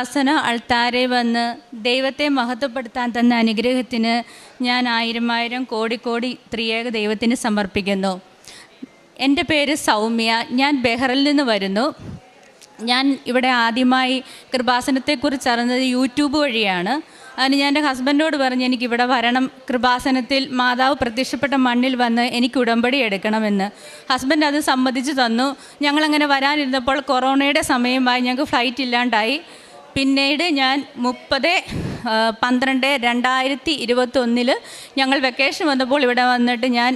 ആസന അൾത്താരെ വന്ന് ദൈവത്തെ മഹത്വപ്പെടുത്താൻ തന്ന അനുഗ്രഹത്തിന് ഞാൻ ആയിരം ആയിരം കോടി കോടി ത്രിയേക ദൈവത്തിന് സമർപ്പിക്കുന്നു. എന്റെ പേര് സൗമ്യ. ഞാൻ ബെഹറിൽ നിന്ന് വരുന്നു. ഞാൻ ഇവിടെ ആദ്യമായി കൃപാസനത്തെക്കുറിച്ച് അറിഞ്ഞത് യൂട്യൂബ് വഴിയാണ്. അതിന് ഞാൻ എന്റെ ഹസ്ബൻഡോട് പറഞ്ഞ് എനിക്ക് ഇവിടെ വരണം. കൃപാസനത്തിൽ മാതാവ് പ്രത്യക്ഷപ്പെട്ട മണ്ണിൽ വന്ന് എനിക്ക് ഉടമ്പടി എടുക്കണമെന്ന്. ഹസ്ബൻഡ് അത് സമ്മതിച്ചു തന്നു. ഞങ്ങളങ്ങനെ വരാനിരുന്നപ്പോൾ കൊറോണയുടെ സമയമായി ഞങ്ങൾക്ക് ഫ്ലൈറ്റ് ഇല്ലാണ്ടായി. പിന്നീട് ഞാൻ മുപ്പത് പന്ത്രണ്ട് രണ്ടായിരത്തി ഇരുപത്തൊന്നിൽ ഞങ്ങൾ വെക്കേഷൻ വന്നപ്പോൾ ഇവിടെ വന്നിട്ട് ഞാൻ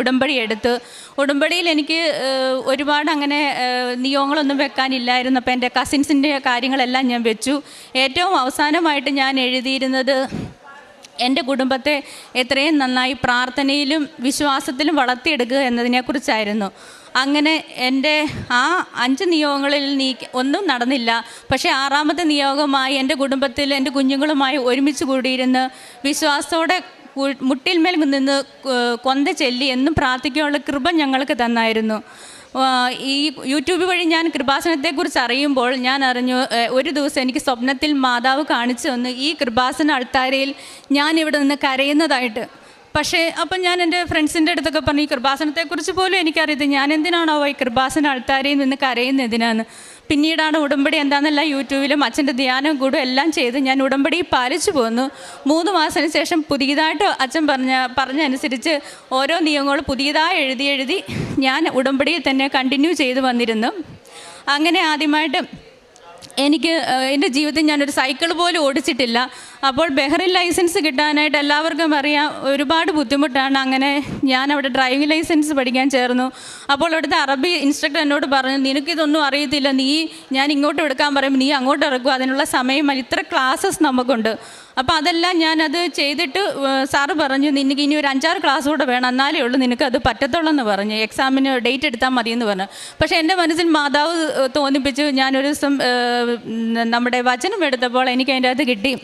ഉടമ്പടി എടുത്ത്. ഉടമ്പടിയിൽ എനിക്ക് ഒരുപാട് അങ്ങനെ നിയമങ്ങളൊന്നും വെക്കാനില്ലായിരുന്നു അപ്പോൾ എന്റെ കസിൻസിന്റെ കാര്യങ്ങളെല്ലാം ഞാൻ വെച്ചു. ഏറ്റവും അവസാനമായിട്ട് ഞാൻ എഴുതിയിരുന്നത് എന്റെ കുടുംബത്തെ എത്രയും നന്നായി പ്രാർത്ഥനയിലും വിശ്വാസത്തിലും വളർത്തിയെടുക്കുക എന്നതിനെക്കുറിച്ചായിരുന്നു. അങ്ങനെ എന്റെ ആ അഞ്ച് നിയോഗങ്ങളിൽ നീ ഒന്നും നടന്നില്ല. പക്ഷേ ആറാമത്തെ നിയോഗമായി എന്റെ കുടുംബത്തിൽ എന്റെ കുഞ്ഞുങ്ങളുമായി ഒരുമിച്ച് കൂടിയിരുന്ന് വിശ്വാസത്തോടെ മുട്ടിന്മേൽ നിന്ന് കൊന്ത ചെല്ലി എന്നും പ്രാർത്ഥിക്കാനുള്ള കൃപ ഞങ്ങൾക്ക് തന്നായിരുന്നു. ഈ യൂട്യൂബ് വഴി ഞാൻ കൃപാസനത്തെക്കുറിച്ച് അറിയുമ്പോൾ ഞാൻ അറിഞ്ഞു ഒരു ദിവസം എനിക്ക് സ്വപ്നത്തിൽ മാതാവ് കാണിച്ചു തന്നു ഈ കൃപാസന അൾത്താരയിൽ ഞാൻ ഇവിടെ നിന്ന് കരയുന്നതായിട്ട്. പക്ഷേ അപ്പം ഞാൻ എന്റെ ഫ്രണ്ട്സിന്റെ അടുത്തൊക്കെ പറഞ്ഞു ഈ കൃപാസനത്തെക്കുറിച്ച് പോലും എനിക്കറിയത് ഞാൻ എന്തിനാണോ ഈ കൃപാസന അൾത്താരയിൽ നിന്ന് എന്തിനാന്ന് പിന്നീടാണ് ഉടമ്പടി എന്താണെന്നല്ല യൂട്യൂബിലും അച്ഛന്റെ ധ്യാനം കൂടും എല്ലാം ചെയ്ത് ഞാൻ ഉടമ്പടി പാലിച്ചു പോന്നു. മൂന്ന് മാസത്തിന് ശേഷം പുതിയതായിട്ട് അച്ഛൻ പറഞ്ഞ പറഞ്ഞനുസരിച്ച് ഓരോ നിയമങ്ങളും പുതിയതായി എഴുതി എഴുതി ഞാൻ ഉടമ്പടിയിൽ തന്നെ കണ്ടിന്യൂ ചെയ്തു വന്നിരുന്നു. അങ്ങനെ ആദ്യമായിട്ട് എനിക്ക് എന്റെ ജീവിതത്തിൽ ഞാനൊരു സൈക്കിൾ പോലും ഓടിച്ചിട്ടില്ല. അപ്പോൾ ബെഹറിൻ ലൈസൻസ് കിട്ടാനായിട്ട് എല്ലാവർക്കും അറിയാം. ഒരുപാട് ബുദ്ധിമുട്ടാണ്. അങ്ങനെ ഞാൻ അവിടെ ഡ്രൈവിംഗ് ലൈസൻസ് പഠിക്കാൻ ചേർന്നു. അപ്പോൾ അവിടുത്തെ അറബി ഇൻസ്ട്രക്ടർ എന്നോട് പറഞ്ഞു നിനക്കിതൊന്നും അറിയത്തില്ല. നീ ഞാൻ ഇങ്ങോട്ട് എടുക്കാൻ പറയും. നീ അങ്ങോട്ട് ഇറക്കുക അതിനുള്ള സമയം ഇത്ര ക്ലാസ്സസ് നമുക്കുണ്ട്. അപ്പോൾ അതെല്ലാം ഞാനത് ചെയ്തിട്ട് സാറ് പറഞ്ഞു നിനക്ക് ഇനി ഒരു അഞ്ചാറ് ക്ലാസ് കൂടെ വേണം. എന്നാലേ ഉള്ളൂ നിനക്ക് അത് പറ്റത്തുള്ളൂ എന്ന് പറഞ്ഞു. എക്സാമിന് ഡേറ്റ് എടുത്താൽ മതി എന്ന് പറഞ്ഞു. പക്ഷേ എന്റെ മനസ്സിൽ മാതാവ് തോന്നിപ്പിച്ചു. ഞാനൊരു ദിവസം നമ്മുടെ വചനം എടുത്തപ്പോൾ എനിക്ക് അതിന്റെ അകത്ത് കിട്ടി.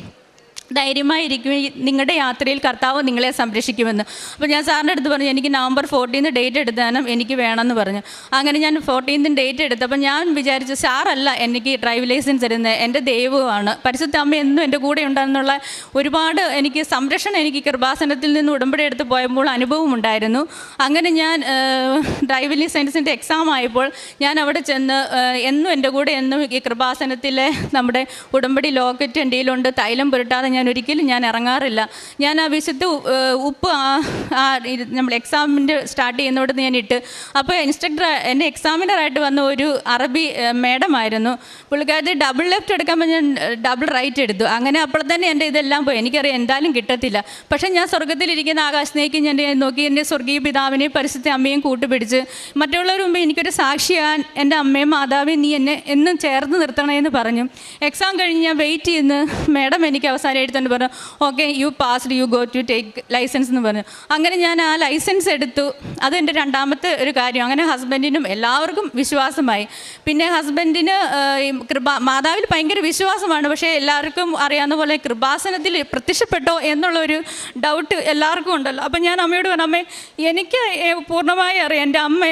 ധൈര്യമായിരിക്കും നിങ്ങളുടെ യാത്രയിൽ കർത്താവ് നിങ്ങളെ സംരക്ഷിക്കുമെന്ന്. അപ്പോൾ ഞാൻ സാറിന്റെ അടുത്ത് പറഞ്ഞു എനിക്ക് നവംബർ ഫോർട്ടീന്ന് ഡേറ്റ് എടുത്താനും എനിക്ക് വേണമെന്ന് പറഞ്ഞു. അങ്ങനെ ഞാൻ ഫോർട്ടീൻത്തിന് ഡേറ്റ് എടുത്തപ്പോൾ ഞാൻ വിചാരിച്ചു സാറല്ല എനിക്ക് ഡ്രൈവ് ലൈസൻസ് തരുന്നത് എന്റെ ദൈവമാണ് പരിശുദ്ധ അമ്മ എന്നും എന്റെ കൂടെ ഉണ്ടെന്നുള്ള ഒരുപാട് എനിക്ക് സംരക്ഷണം എനിക്ക് കൃപാസനത്തിൽ നിന്ന് ഉടമ്പടി എടുത്ത് പോയപ്പോൾ അനുഭവം ഉണ്ടായിരുന്നു. അങ്ങനെ ഞാൻ ഡ്രൈവ് ലൈസൻസിന്റെ എക്സാം ആയപ്പോൾ ഞാൻ അവിടെ ചെന്ന് എന്നും എന്റെ കൂടെ എന്നും ഈ കൃപാസനത്തിലെ നമ്മുടെ ഉടമ്പടി ലോക്കറ്റ് എന്റെ കയ്യിലുണ്ട് തൈലം പുരട്ടാതെ ഒരിക്കലും ഞാൻ ഇറങ്ങാറില്ല. ഞാൻ ആ വിശുദ്ധ ഉപ്പ് ആ- നമ്മൾ എക്സാമിന്റെ സ്റ്റാർട്ട് ചെയ്യുന്നോട് ഞാൻ ഇട്ട്. അപ്പോൾ ഇൻസ്ട്രക്ടർ എന്റെ എക്സാമിനറായിട്ട് വന്ന ഒരു അറബി മേഡമായിരുന്നു. ആയിരുന്നു പുള്ളിക്കാരത്തി ഡബിൾ ലെഫ്റ്റ് എടുക്കാൻ ഞാൻ ഡബിൾ റൈറ്റ് എടുത്തു. അങ്ങനെ അപ്പോൾ തന്നെ എന്റെ ഇതെല്ലാം പോയി. എനിക്കറിയാം എന്തായാലും കിട്ടത്തില്ല. പക്ഷേ ഞാൻ സ്വർഗത്തിലിരിക്കുന്ന ആകാശത്തേക്ക് ഞാൻ നോക്കി എന്റെ സ്വർഗീയ പിതാവിനെ പരിശുദ്ധ അമ്മയും കൂട്ടുപിടിച്ച് മറ്റുള്ളവർ മുമ്പ് എനിക്കൊരു സാക്ഷിയാൻ എന്റെ അമ്മയും മാതാവിയും നീ എന്നെ എന്നും ചേർന്ന് നിർത്തണേ എന്ന് പറഞ്ഞു. എക്സാം കഴിഞ്ഞ് ഞാൻ വെയിറ്റ് ചെയ്യുന്നു. മേഡം എനിക്ക് അവസാനം എഴുത്തണ്ട് പറഞ്ഞു okay you passed you go to take licence എന്ന് പറഞ്ഞു. അങ്ങനെ ഞാൻ ആ ലൈസൻസ് എടുത്തു. അതെന്റെ രണ്ടാമത്തെ ഒരു കാര്യം. അങ്ങനെ ഹസ്ബൻഡിനും എല്ലാവർക്കും വിശ്വാസമായി. പിന്നെ ഹസ്ബൻഡിന് കൃപ മാതാവിൽ ഭയങ്കര വിശ്വാസമാണ്. പക്ഷേ എല്ലാവർക്കും അറിയാവുന്ന പോലെ കൃപാസനത്തിൽ പ്രത്യക്ഷപ്പെട്ടോ എന്നുള്ളൊരു ഡൗട്ട് എല്ലാവർക്കും ഉണ്ടല്ലോ. അപ്പം ഞാൻ അമ്മയോട് പറഞ്ഞു അമ്മേ എനിക്ക് പൂർണമായി അറിയാം. എന്റെ അമ്മ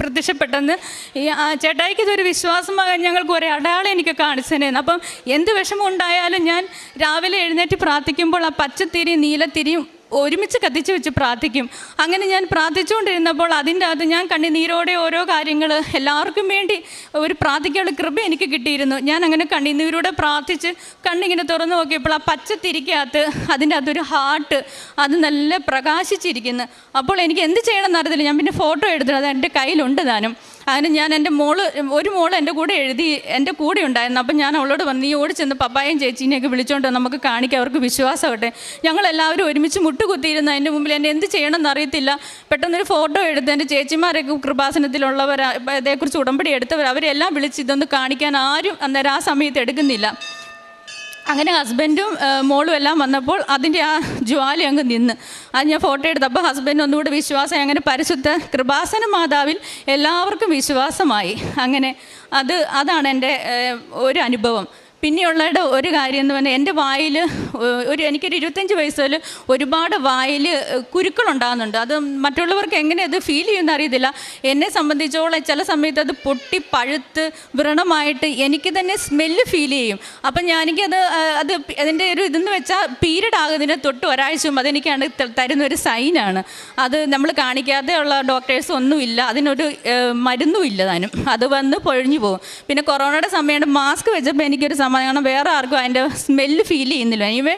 പ്രത്യക്ഷപ്പെട്ടെന്ന്. ഈ ചേട്ടായിക്ക് ഇതൊരു വിശ്വാസമാകാൻ ഞങ്ങൾക്ക് ഒരു അടയാളം എനിക്ക് കാണിച്ചതന്നെയാണ് അപ്പം എന്ത് വിഷമം ഉണ്ടായാലും ഞാൻ രാവിലെ എഴുന്നേറ്റ് പ്രാർത്ഥിക്കുമ്പോൾ ആ പച്ചത്തിരിയും നീലത്തിരിയും ഒരുമിച്ച് കത്തിച്ചു വെച്ച് പ്രാർത്ഥിക്കും. അങ്ങനെ ഞാൻ പ്രാർത്ഥിച്ചുകൊണ്ടിരുന്നപ്പോൾ അതിന്റെ അകത്ത് ഞാൻ കണ്ണിനീരോടെ ഓരോ കാര്യങ്ങൾ എല്ലാവർക്കും വേണ്ടി ഒരു പ്രാർത്ഥിക്കാനുള്ള കൃപ എനിക്ക് കിട്ടിയിരുന്നു. ഞാൻ അങ്ങനെ കണ്ണിനീരോടെ പ്രാർത്ഥിച്ച് കണ്ണിങ്ങനെ തുറന്നു നോക്കിയപ്പോൾ ആ പച്ചത്തിരിക്കകത്ത് അതിന്റെ അകത്തൊരു ഹാർട്ട് അത് നല്ല പ്രകാശിച്ചിരിക്കുന്നു. അപ്പോൾ എനിക്ക് എന്ത് ചെയ്യണം എന്നറിയത്തില്ല. ഞാൻ പിന്നെ ഫോട്ടോ എടുത്തിട്ട് അത് എന്റെ കയ്യിലുണ്ട് താനും അതിന് ഞാൻ എന്റെ മോൾ ഒരു മോൾ എന്റെ കൂടെ എഴുതി എന്റെ കൂടെ ഉണ്ടായിരുന്നു. അപ്പം ഞാൻ അവളോട് പറഞ്ഞു നീ ഓടി ചെന്ന് പപ്പായും ചേച്ചീനെയൊക്കെ വിളിച്ചോണ്ട് നമുക്ക് കാണിക്കാം അവർക്ക് വിശ്വാസമാവട്ടെ. ഞങ്ങളെല്ലാവരും ഒരുമിച്ച് മുട്ടുകുത്തിയിരുന്നു അതിന്റെ മുമ്പിൽ എന്നെ എന്ത് ചെയ്യണം എന്നറിയത്തില്ല പെട്ടെന്നൊരു ഫോട്ടോ എടുത്ത് എന്റെ ചേച്ചിമാരൊക്കെ കൃപാസനത്തിലുള്ളവർ ഇതേക്കുറിച്ച് ഉടമ്പടി എടുത്തവർ അവരെല്ലാം വിളിച്ച് ഇതൊന്ന് കാണിക്കാൻ ആരും അന്നേരം ആ സമയത്ത് എടുക്കുന്നില്ല. അങ്ങനെ ഹസ്ബൻഡും മോളും എല്ലാം വന്നപ്പോൾ അതിന്റെ ആ ജ്വാല അങ്ങ് നിന്ന്. അത് ഞാൻ ഫോട്ടോ എടുത്തപ്പോൾ ഹസ്ബൻഡ് ഒന്നുകൂടെ വിശ്വാസമായി. അങ്ങനെ പരിശുദ്ധ കൃപാസന മാതാവിൽ എല്ലാവർക്കും വിശ്വാസമായി. അങ്ങനെ അത് അതാണ് എന്റെ ഒരു അനുഭവം. പിന്നെയുള്ളയുടെ ഒരു കാര്യം എന്ന് പറഞ്ഞാൽ എന്റെ വായിൽ ഒരു എനിക്കൊരു ഇരുപത്തഞ്ച് വയസ്സിൽ ഒരുപാട് വായിൽ കുരുക്കളുണ്ടാകുന്നുണ്ട്. അത് മറ്റുള്ളവർക്ക് എങ്ങനെ അത് ഫീൽ ചെയ്യുമെന്ന് അറിയത്തില്ല. എന്നെ സംബന്ധിച്ചോളം ചില സമയത്ത് അത് പൊട്ടി പഴുത്ത് വ്രണമായിട്ട് എനിക്ക് തന്നെ സ്മെല്ല് ഫീൽ ചെയ്യും. അപ്പം ഞാനെനിക്കത് അത് അതിന്റെ ഒരു ഇതെന്ന് വെച്ചാൽ പീരീഡ് ആകുന്നതിന് തൊട്ട് ഒരാഴ്ച മുമ്പ് അതെനിക്കാണ് തരുന്ന ഒരു സൈനാണ് അത് നമ്മൾ കാണിക്കാതെ ഉള്ള ഡോക്ടേഴ്സ് ഒന്നുമില്ല അതിനൊരു മരുന്നുമില്ല താനും. അത് വന്ന് പൊഴിഞ്ഞു പോകും. പിന്നെ കൊറോണയുടെ സമയമാണ് മാസ്ക് വെച്ചപ്പോൾ എനിക്കൊരു സമാധാനം വേറെ ആർക്കും അതിന്റെ സ്മെല്ല് ഫീൽ ചെയ്യുന്നില്ല. ഇവ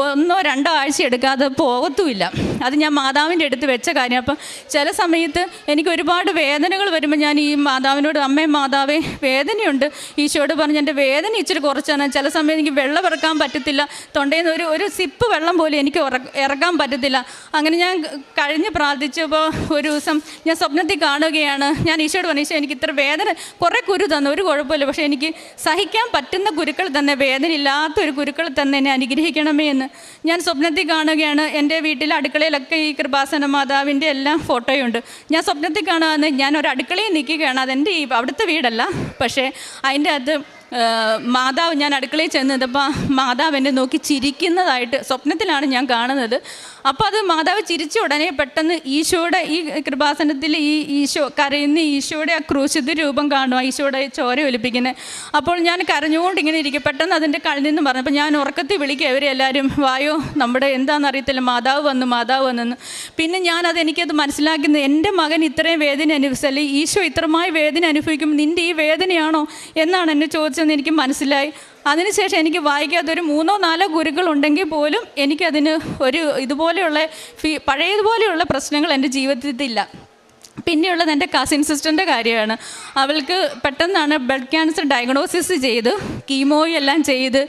ഒന്നോ രണ്ടോ ആഴ്ച എടുക്കാതെ പോകത്തുമില്ല. അത് ഞാൻ മാതാവിന്റെ അടുത്ത് വെച്ച കാര്യം. അപ്പം ചില സമയത്ത് എനിക്ക് ഒരുപാട് വേദനകൾ വരുമ്പോൾ ഞാൻ ഈ മാതാവിനോട് അമ്മേ മാതാവേ വേദനയുണ്ട്. ഈശോയോട് പറഞ്ഞ് എന്റെ വേദന ഇച്ചിരി കുറച്ചാണ്. ചില സമയത്ത് എനിക്ക് വെള്ളം ഇറക്കാൻ പറ്റത്തില്ല. തൊണ്ടയിൽ നിന്ന് ഒരു ഒരു സിപ്പ് വെള്ളം പോലും എനിക്ക് ഇറക്കാൻ പറ്റത്തില്ല. അങ്ങനെ ഞാൻ കഴിഞ്ഞ് പ്രാർത്ഥിച്ചപ്പോൾ ഒരു ദിവസം ഞാൻ സ്വപ്നത്തിൽ കാണുകയാണ്. ഞാൻ ഈശോയോട് പറഞ്ഞു ഈശോ എനിക്ക് ഇത്ര വേദന കുറേ കുരു തന്നു. ഒരു കുഴപ്പമില്ല. പക്ഷേ എനിക്ക് സഹിക്കാൻ പറ്റുന്ന കുരുക്കൾ തന്നെ വേദന ഇല്ലാത്ത ഒരു കുരുക്കൾ തന്നെ എന്നെ അനുഗ്രഹിക്കണമേ എന്ന് ഞാൻ സ്വപ്നത്തിൽ കാണുകയാണ്. എന്റെ വീട്ടിൽ അടുക്കളയിലൊക്കെ ഈ കൃപാസന മാതാവിന്റെ എല്ലാം ഫോട്ടോയുണ്ട്. ഞാൻ സ്വപ്നത്തിൽ കാണുകയെന്ന് ഞാൻ ഒരു അടുക്കളയിൽ നിൽക്കുകയാണ്. അതെന്റെ ഈ അവിടുത്തെ വീടല്ല. പക്ഷേ അതിന്റെ അത് മാതാവ് ഞാൻ അടുക്കളയിൽ ചെന്നപ്പോൾ മാതാവ് എന്നെ നോക്കി ചിരിക്കുന്നതായിട്ട് സ്വപ്നത്തിലാണ് ഞാൻ കാണുന്നത്. അപ്പോൾ അത് മാതാവ് ചിരിച്ച ഉടനെ പെട്ടെന്ന് ഈശോയുടെ ഈ കൃപാസനത്തിൽ ഈ ഈശോ കരയുന്ന ഈശോയുടെ ആ ക്രൂശിത രൂപം കാണുക ഈശോയുടെ ചോര ഒലിപ്പിക്കുന്നത് അപ്പോൾ ഞാൻ കരഞ്ഞുകൊണ്ട് ഇങ്ങനെ ഇരിക്കും. പെട്ടെന്ന് അതിന്റെ കണ്ണിൽ നിന്ന് പറഞ്ഞപ്പോൾ ഞാൻ ഉറക്കത്തിൽ വിളിക്കുക ഇവരെ എല്ലാവരും. വായോ നമ്മുടെ എന്താണെന്ന് അറിയത്തില്ല മാതാവ് വന്നു മാതാവ് വന്നെന്ന് പിന്നെ ഞാൻ ഞാനത് എനിക്കത് മനസ്സിലാക്കുന്നത് എന്റെ മകൻ ഇത്രയും വേദന അനുഭവിച്ചാൽ ഈശോ ഇത്രമായി വേദന അനുഭവിക്കും നിന്റെ ഈ വേദനയാണോ എന്നാണ് എന്നെ ചോദിച്ചതെന്ന് എനിക്ക് മനസ്സിലായി. അതിനുശേഷം എനിക്ക് വായിക്കാത്ത ഒരു മൂന്നോ നാലോ ഗുരുക്കൾ ഉണ്ടെങ്കിൽ പോലും എനിക്കതിന് ഒരു ഇതുപോലെയുള്ള ഫീ പഴയതുപോലെയുള്ള പ്രശ്നങ്ങൾ എന്റെ ജീവിതത്തിലില്ല. പിന്നെയുള്ളത് എന്റെ കസിൻ സിസ്റ്ററിന്റെ കാര്യമാണ്. അവൾക്ക് പെട്ടെന്നാണ് ബ്ലഡ് ക്യാൻസർ ഡയഗ്നോസിസ് ചെയ്ത് കീമോ എല്ലാം ചെയ്ത്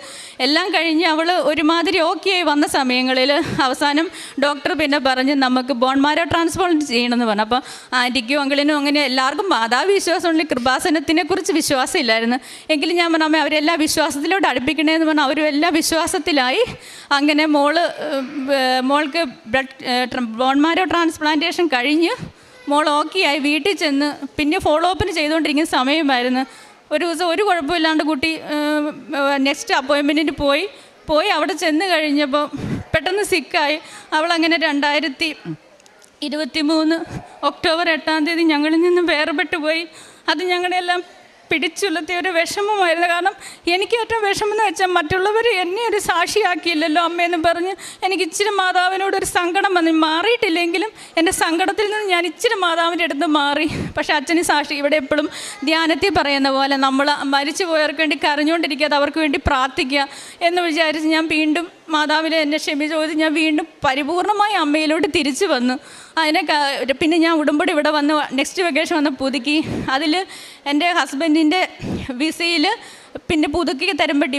എല്ലാം കഴിഞ്ഞ് അവൾ ഒരുമാതിരി ഓക്കെ ആയി വന്ന സമയങ്ങളിൽ അവസാനം ഡോക്ടർ പിന്നെ പറഞ്ഞ് നമുക്ക് ബോൺ ബോൺമാരോ ട്രാൻസ്പ്ലാന്റ് ചെയ്യണമെന്ന് പറഞ്ഞു. അപ്പോൾ ആന്റിക്കും അങ്കിളിനും അങ്ങനെ എല്ലാവർക്കും മാതാവ് വിശ്വാസമുണ്ട് കൃപാസനത്തിനെ കുറിച്ച് വിശ്വാസമില്ലായിരുന്നു. എങ്കിലും ഞാൻ പറഞ്ഞു അമ്മ അവരെല്ലാം വിശ്വാസത്തിലോട്ട് അടുപ്പിക്കണേന്ന് പറഞ്ഞു. അവരും എല്ലാ വിശ്വാസത്തിലായി അങ്ങനെ മോൾ മോൾക്ക് ബ്ലഡ് ബോൺ മാരോ ട്രാൻസ്പ്ലാന്റേഷൻ കഴിഞ്ഞ് മോൾ ഓക്കെ ആയി. വീട്ടിൽ ചെന്ന് പിന്നെ ഫോളോ അപ്പിന് ചെയ്തുകൊണ്ടിരിക്കുന്ന സമയമായിരുന്നു. ഒരു ദിവസം ഒരു കുഴപ്പമില്ലാണ്ട് കുട്ടി നെക്സ്റ്റ് അപ്പോയിൻമെന്റിന് പോയി. പോയി അവിടെ ചെന്ന് കഴിഞ്ഞപ്പോൾ പെട്ടെന്ന് സിക്കായി അവളങ്ങനെ രണ്ടായിരത്തി ഇരുപത്തി മൂന്ന് ഒക്ടോബർ എട്ടാം തീയതി ഞങ്ങളിൽ നിന്നും വേർപെട്ടു പോയി അത് ഞങ്ങളെല്ലാം പിടിച്ചുലത്തിയ ഒരു വിഷമമായിരുന്നു. കാരണം എനിക്ക് ഏറ്റവും വിഷമം എന്ന് വെച്ചാൽ മറ്റുള്ളവർ എന്നെ ഒരു സാക്ഷിയാക്കിയില്ലല്ലോ അമ്മയെന്ന് പറഞ്ഞ് എനിക്ക് ഇച്ചിരി മാതാവിനോട് ഒരു സങ്കടം വന്നു. മാറിയിട്ടില്ലെങ്കിലും എന്റെ സങ്കടത്തിൽ നിന്ന് ഞാൻ ഇച്ചിരി മാതാവിന്റെ അടുത്ത് മാറി. പക്ഷേ അച്ഛന് സാക്ഷി ഇവിടെ എപ്പോഴും ധ്യാനത്തിൽ പറയുന്ന പോലെ നമ്മൾ മരിച്ചു പോയവർക്ക് വേണ്ടി കരഞ്ഞുകൊണ്ടിരിക്കുക അത് അവർക്ക് വേണ്ടി പ്രാർത്ഥിക്കുക എന്ന് വിചാരിച്ച് ഞാൻ വീണ്ടും മാതാവിനെ എന്നെ ക്ഷമി ചോദിച്ച് ഞാൻ വീണ്ടും പരിപൂർണമായി അമ്മയിലോട്ട് തിരിച്ചു വന്നു. അതിനെ പിന്നെ ഞാൻ ഉടുമ്പടി ഇവിടെ വന്ന് നെക്സ്റ്റ് വെക്കേഷൻ വന്ന് പുതുക്കി. അതിൽ എന്റെ ഹസ്ബൻഡിന്റെ വിസയിൽ പിന്നെ പുതുക്കി തരുമ്പോൾ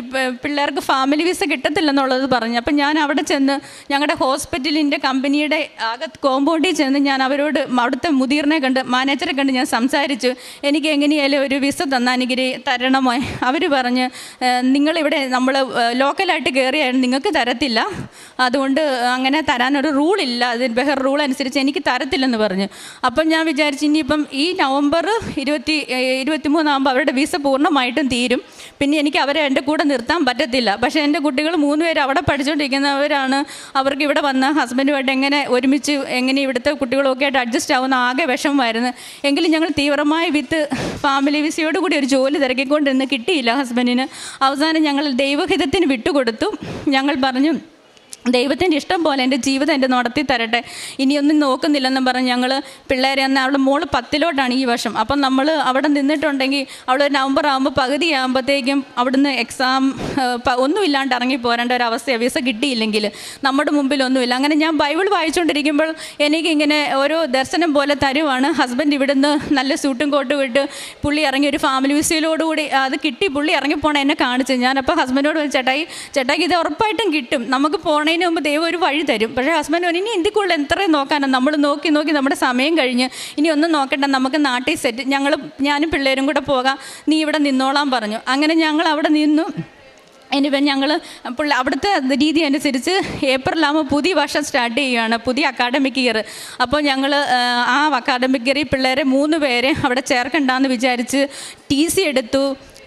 പിള്ളേർക്ക് ഫാമിലി വിസ കിട്ടത്തില്ലെന്നുള്ളത് പറഞ്ഞു. അപ്പം ഞാൻ അവിടെ ചെന്ന് ഞങ്ങളുടെ ഹോസ്പിറ്റലിന്റെ കമ്പനിയുടെ ആകെ കോമ്പൗണ്ടിൽ ചെന്ന് ഞാൻ അവരോട് അവിടുത്തെ മുതിർനെ കണ്ട് മാനേജറെ കണ്ട് ഞാൻ സംസാരിച്ചു. എനിക്ക് എങ്ങനെയായാലും ഒരു വിസ തന്ന അനുഗ്രഹി തരണമോ? അവർ പറഞ്ഞ് "ഏഹ്, നിങ്ങളിവിടെ നമ്മൾ ലോക്കലായിട്ട് കയറിയായിരുന്നു നിങ്ങൾക്ക് തരത്തില്ല. അതുകൊണ്ട് അങ്ങനെ തരാനൊരു റൂളില്ല അതിൽ ബെഹർ റൂൾ അനുസരിച്ച് എനിക്ക് തരത്തില്ലെന്ന് പറഞ്ഞു. അപ്പം ഞാൻ വിചാരിച്ചു ഇനിയിപ്പം ഈ നവംബർ ഇരുപത്തി ഇരുപത്തി മൂന്നാകുമ്പോൾ അവരുടെ വിസ പൂർണമായിട്ടും തീരും. പിന്നെ എനിക്ക് അവരെ എന്റെ കൂടെ നിർത്താൻ പറ്റത്തില്ല. പക്ഷേ എന്റെ കുട്ടികൾ മൂന്ന് പേര് അവിടെ പഠിച്ചുകൊണ്ടിരിക്കുന്നവരാണ് അവർക്ക് ഇവിടെ വന്ന ഹസ്ബൻഡുമായിട്ട് എങ്ങനെ ഒരുമിച്ച് എങ്ങനെ ഇവിടുത്തെ കുട്ടികളൊക്കെ ആയിട്ട് അഡ്ജസ്റ്റ് ആവുന്ന ആകെ വിഷമമായിരുന്നു. എങ്കിലും ഞങ്ങൾ തീവ്രമായി വിത്ത് ഫാമിലി വിസയോട് കൂടി ഒരു ജോലി തിരക്കിക്കൊണ്ടിരുന്ന് കിട്ടിയില്ല ഹസ്ബൻഡിന്. അവസാനം ഞങ്ങൾ ദൈവഹിതത്തിന് വിട്ടുകൊടുത്തു. ഞങ്ങൾ പറഞ്ഞു ദൈവത്തിന്റെ ഇഷ്ടം പോലെ എന്റെ ജീവിതം എന്റെ നടത്തി തരട്ടെ. ഇനിയൊന്നും നോക്കുന്നില്ലെന്നും പറഞ്ഞ് ഞങ്ങൾ പിള്ളേരെ അന്ന് അവളുടെ മോൾ പത്തിലോട്ടാണ് ഈ വർഷം. അപ്പം നമ്മൾ അവിടെ നിന്നിട്ടുണ്ടെങ്കിൽ അവൾ നവംബർ ആകുമ്പോൾ പകുതി ആകുമ്പോഴത്തേക്കും അവിടുന്ന് എക്സാം ഒന്നുമില്ലാണ്ട് ഇറങ്ങി പോരേണ്ട ഒരു വിസ കിട്ടിയില്ലെങ്കിൽ നമ്മുടെ മുമ്പിൽ ഒന്നുമില്ല അങ്ങനെ ഞാൻ ബൈബിൾ വായിച്ചുകൊണ്ടിരിക്കുമ്പോൾ എനിക്കിങ്ങനെ ഓരോ ദർശനം പോലെ തരുവാണ്. ഹസ്ബൻഡ് ഇവിടുന്ന് നല്ല സൂട്ടും കോട്ടും ഇട്ട് പുള്ളി ഇറങ്ങി ഒരു ഫാമിലി വിസയിലോടുകൂടി അത് കിട്ടി പുള്ളി ഇറങ്ങി പോണേ എന്നെ കാണിച്ചു. ഞാനപ്പോൾ ഹസ്ബൻഡോട് ചേട്ടായി ചേട്ടായി ഇത് ഉറപ്പായിട്ടും കിട്ടും. നമുക്ക് പോണതിന് മുമ്പ് ദൈവം ഒരു വഴി തരും. പക്ഷേ ഹസ്ബൻഡ് പറഞ്ഞു ഇനി എന്തിക്കുള്ള? എത്രയും നോക്കാനാണ് നമ്മൾ നോക്കി നോക്കി നമ്മുടെ സമയം കഴിഞ്ഞ്. ഇനി ഒന്നും നോക്കണ്ട. നമുക്ക് നാട്ടിൽ സെറ്റ് ഞങ്ങൾ ഞാനും പിള്ളേരും കൂടെ പോകാം. നീ ഇവിടെ നിന്നോളാം പറഞ്ഞു. അങ്ങനെ ഞങ്ങൾ അവിടെ നിന്നു. ഇനിയിപ്പം ഞങ്ങൾ പിള്ള അവിടുത്തെ രീതി അനുസരിച്ച് ഏപ്രിലാകുമ്പോൾ പുതിയ വർഷം സ്റ്റാർട്ട് ചെയ്യുകയാണ്. പുതിയ അക്കാഡമിക് ഇയർ അപ്പോൾ ഞങ്ങൾ ആ അക്കാഡമിക് ഇയറിൽ പിള്ളേരെ മൂന്ന് പേരെ അവിടെ ചേർക്കണ്ടെന്ന് വിചാരിച്ച് ടി സി എടുത്തു.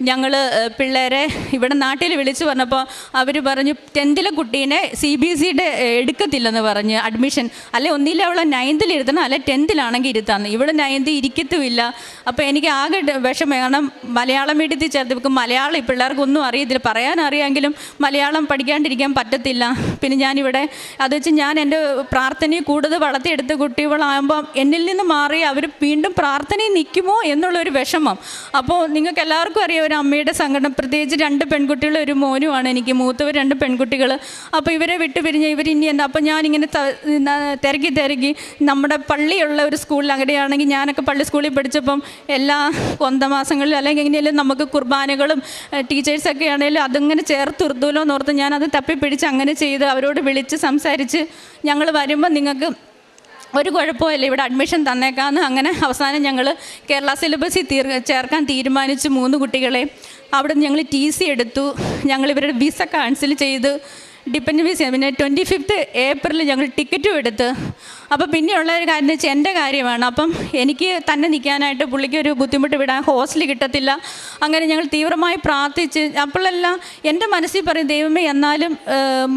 ഞങ്ങൾ പിള്ളേരെ ഇവിടെ നാട്ടിൽ വിളിച്ചു പറഞ്ഞപ്പോൾ അവർ പറഞ്ഞു ടെൻത്തിലെ കുട്ടീനെ സി ബി എസ് സിയുടെ എടുക്കത്തില്ലെന്ന് പറഞ്ഞ് അഡ്മിഷൻ അല്ലെ ഒന്നില്ല അവളെ നയൻത്തിൽ ഇരുത്തണം അല്ലെ ടെൻത്തിലാണെങ്കിൽ ഇരുത്താന്ന്. ഇവിടെ നയൻത് ഇരിക്കത്തുമില്ല. അപ്പോൾ എനിക്ക് ആകെ വിഷമം. കാരണം മലയാളം മീഡിയത്തിൽ ചേർത്ത് ഇവർക്ക് മലയാളം ഈ പിള്ളേർക്കൊന്നും അറിയത്തില്ല. പറയാൻ അറിയാമെങ്കിലും മലയാളം പഠിക്കാണ്ടിരിക്കാൻ പറ്റത്തില്ല. പിന്നെ ഞാനിവിടെ അത് വെച്ച് ഞാൻ എന്റെ പ്രാർത്ഥനയെ കൂടുതൽ വളർത്തിയെടുത്ത കുട്ടികളാകുമ്പം എന്നിൽ നിന്ന് മാറി അവർ വീണ്ടും പ്രാർത്ഥനയിൽ നിൽക്കുമോ എന്നുള്ളൊരു വിഷമം. അപ്പോൾ നിങ്ങൾക്ക് എല്ലാവർക്കും അറിയാം ഒരു അമ്മയുടെ സങ്കടം പ്രത്യേകിച്ച് രണ്ട് പെൺകുട്ടികൾ ഒരു മോനുമാണ് എനിക്ക് മൂത്തവർ രണ്ട് പെൺകുട്ടികൾ അപ്പോൾ ഇവരെ വിട്ടു പിരിഞ്ഞ് ഇവർ ഇനി എന്താ? അപ്പോൾ ഞാനിങ്ങനെ തിരക്കി തിരക്കി നമ്മുടെ പള്ളിയുള്ള ഒരു സ്കൂളിൽ അങ്ങനെയാണെങ്കിൽ ഞാനൊക്കെ പള്ളി സ്കൂളിൽ പഠിച്ചപ്പം എല്ലാ കൊന്ത മാസങ്ങളിലും അല്ലെങ്കിൽ എങ്ങനെയാലും നമുക്ക് കുർബാനകളും ടീച്ചേഴ്സൊക്കെ ആണെങ്കിലും അതിങ്ങനെ ചേർത്ത് നിർത്തുമല്ലോ എന്നോർത്ത് ഞാനത് തപ്പിപ്പിടിച്ച് അങ്ങനെ ചെയ്ത് അവരോട് വിളിച്ച് സംസാരിച്ച് ഞങ്ങൾ വരുമ്പോൾ നിങ്ങൾക്ക് ഒരു കുഴപ്പമില്ല ഇവിടെ അഡ്മിഷൻ തന്നേക്കാന്ന് അങ്ങനെ അവസാനം ഞങ്ങൾ കേരള സിലബസിൽ തീർ ചേർക്കാൻ തീരുമാനിച്ചു മൂന്ന് കുട്ടികളെ. അവിടെ ഞങ്ങൾ ടി സി എടുത്തു. ഞങ്ങൾ ഇവരുടെ വിസ ക്യാൻസൽ ചെയ്ത് ഡിപ്പെൻഡ് ഫീസ് പിന്നെ ട്വന്റി ഫിഫ്ത്ത് ഏപ്രിൽ ഞങ്ങൾ ടിക്കറ്റും എടുത്ത്. അപ്പോൾ പിന്നെയുള്ള ഒരു കാര്യം വെച്ചാൽ എന്റെ കാര്യമാണ്. അപ്പം എനിക്ക് തന്നെ നിൽക്കാനായിട്ട് പുള്ളിക്ക് ഒരു ബുദ്ധിമുട്ട് വിടാൻ ഹോസ്റ്റൽ കിട്ടത്തില്ല. അങ്ങനെ ഞങ്ങൾ തീവ്രമായി പ്രാർത്ഥിച്ച് അപ്പോഴെല്ലാം എന്റെ മനസ്സിൽ പറയും ദൈവമേ എന്നാലും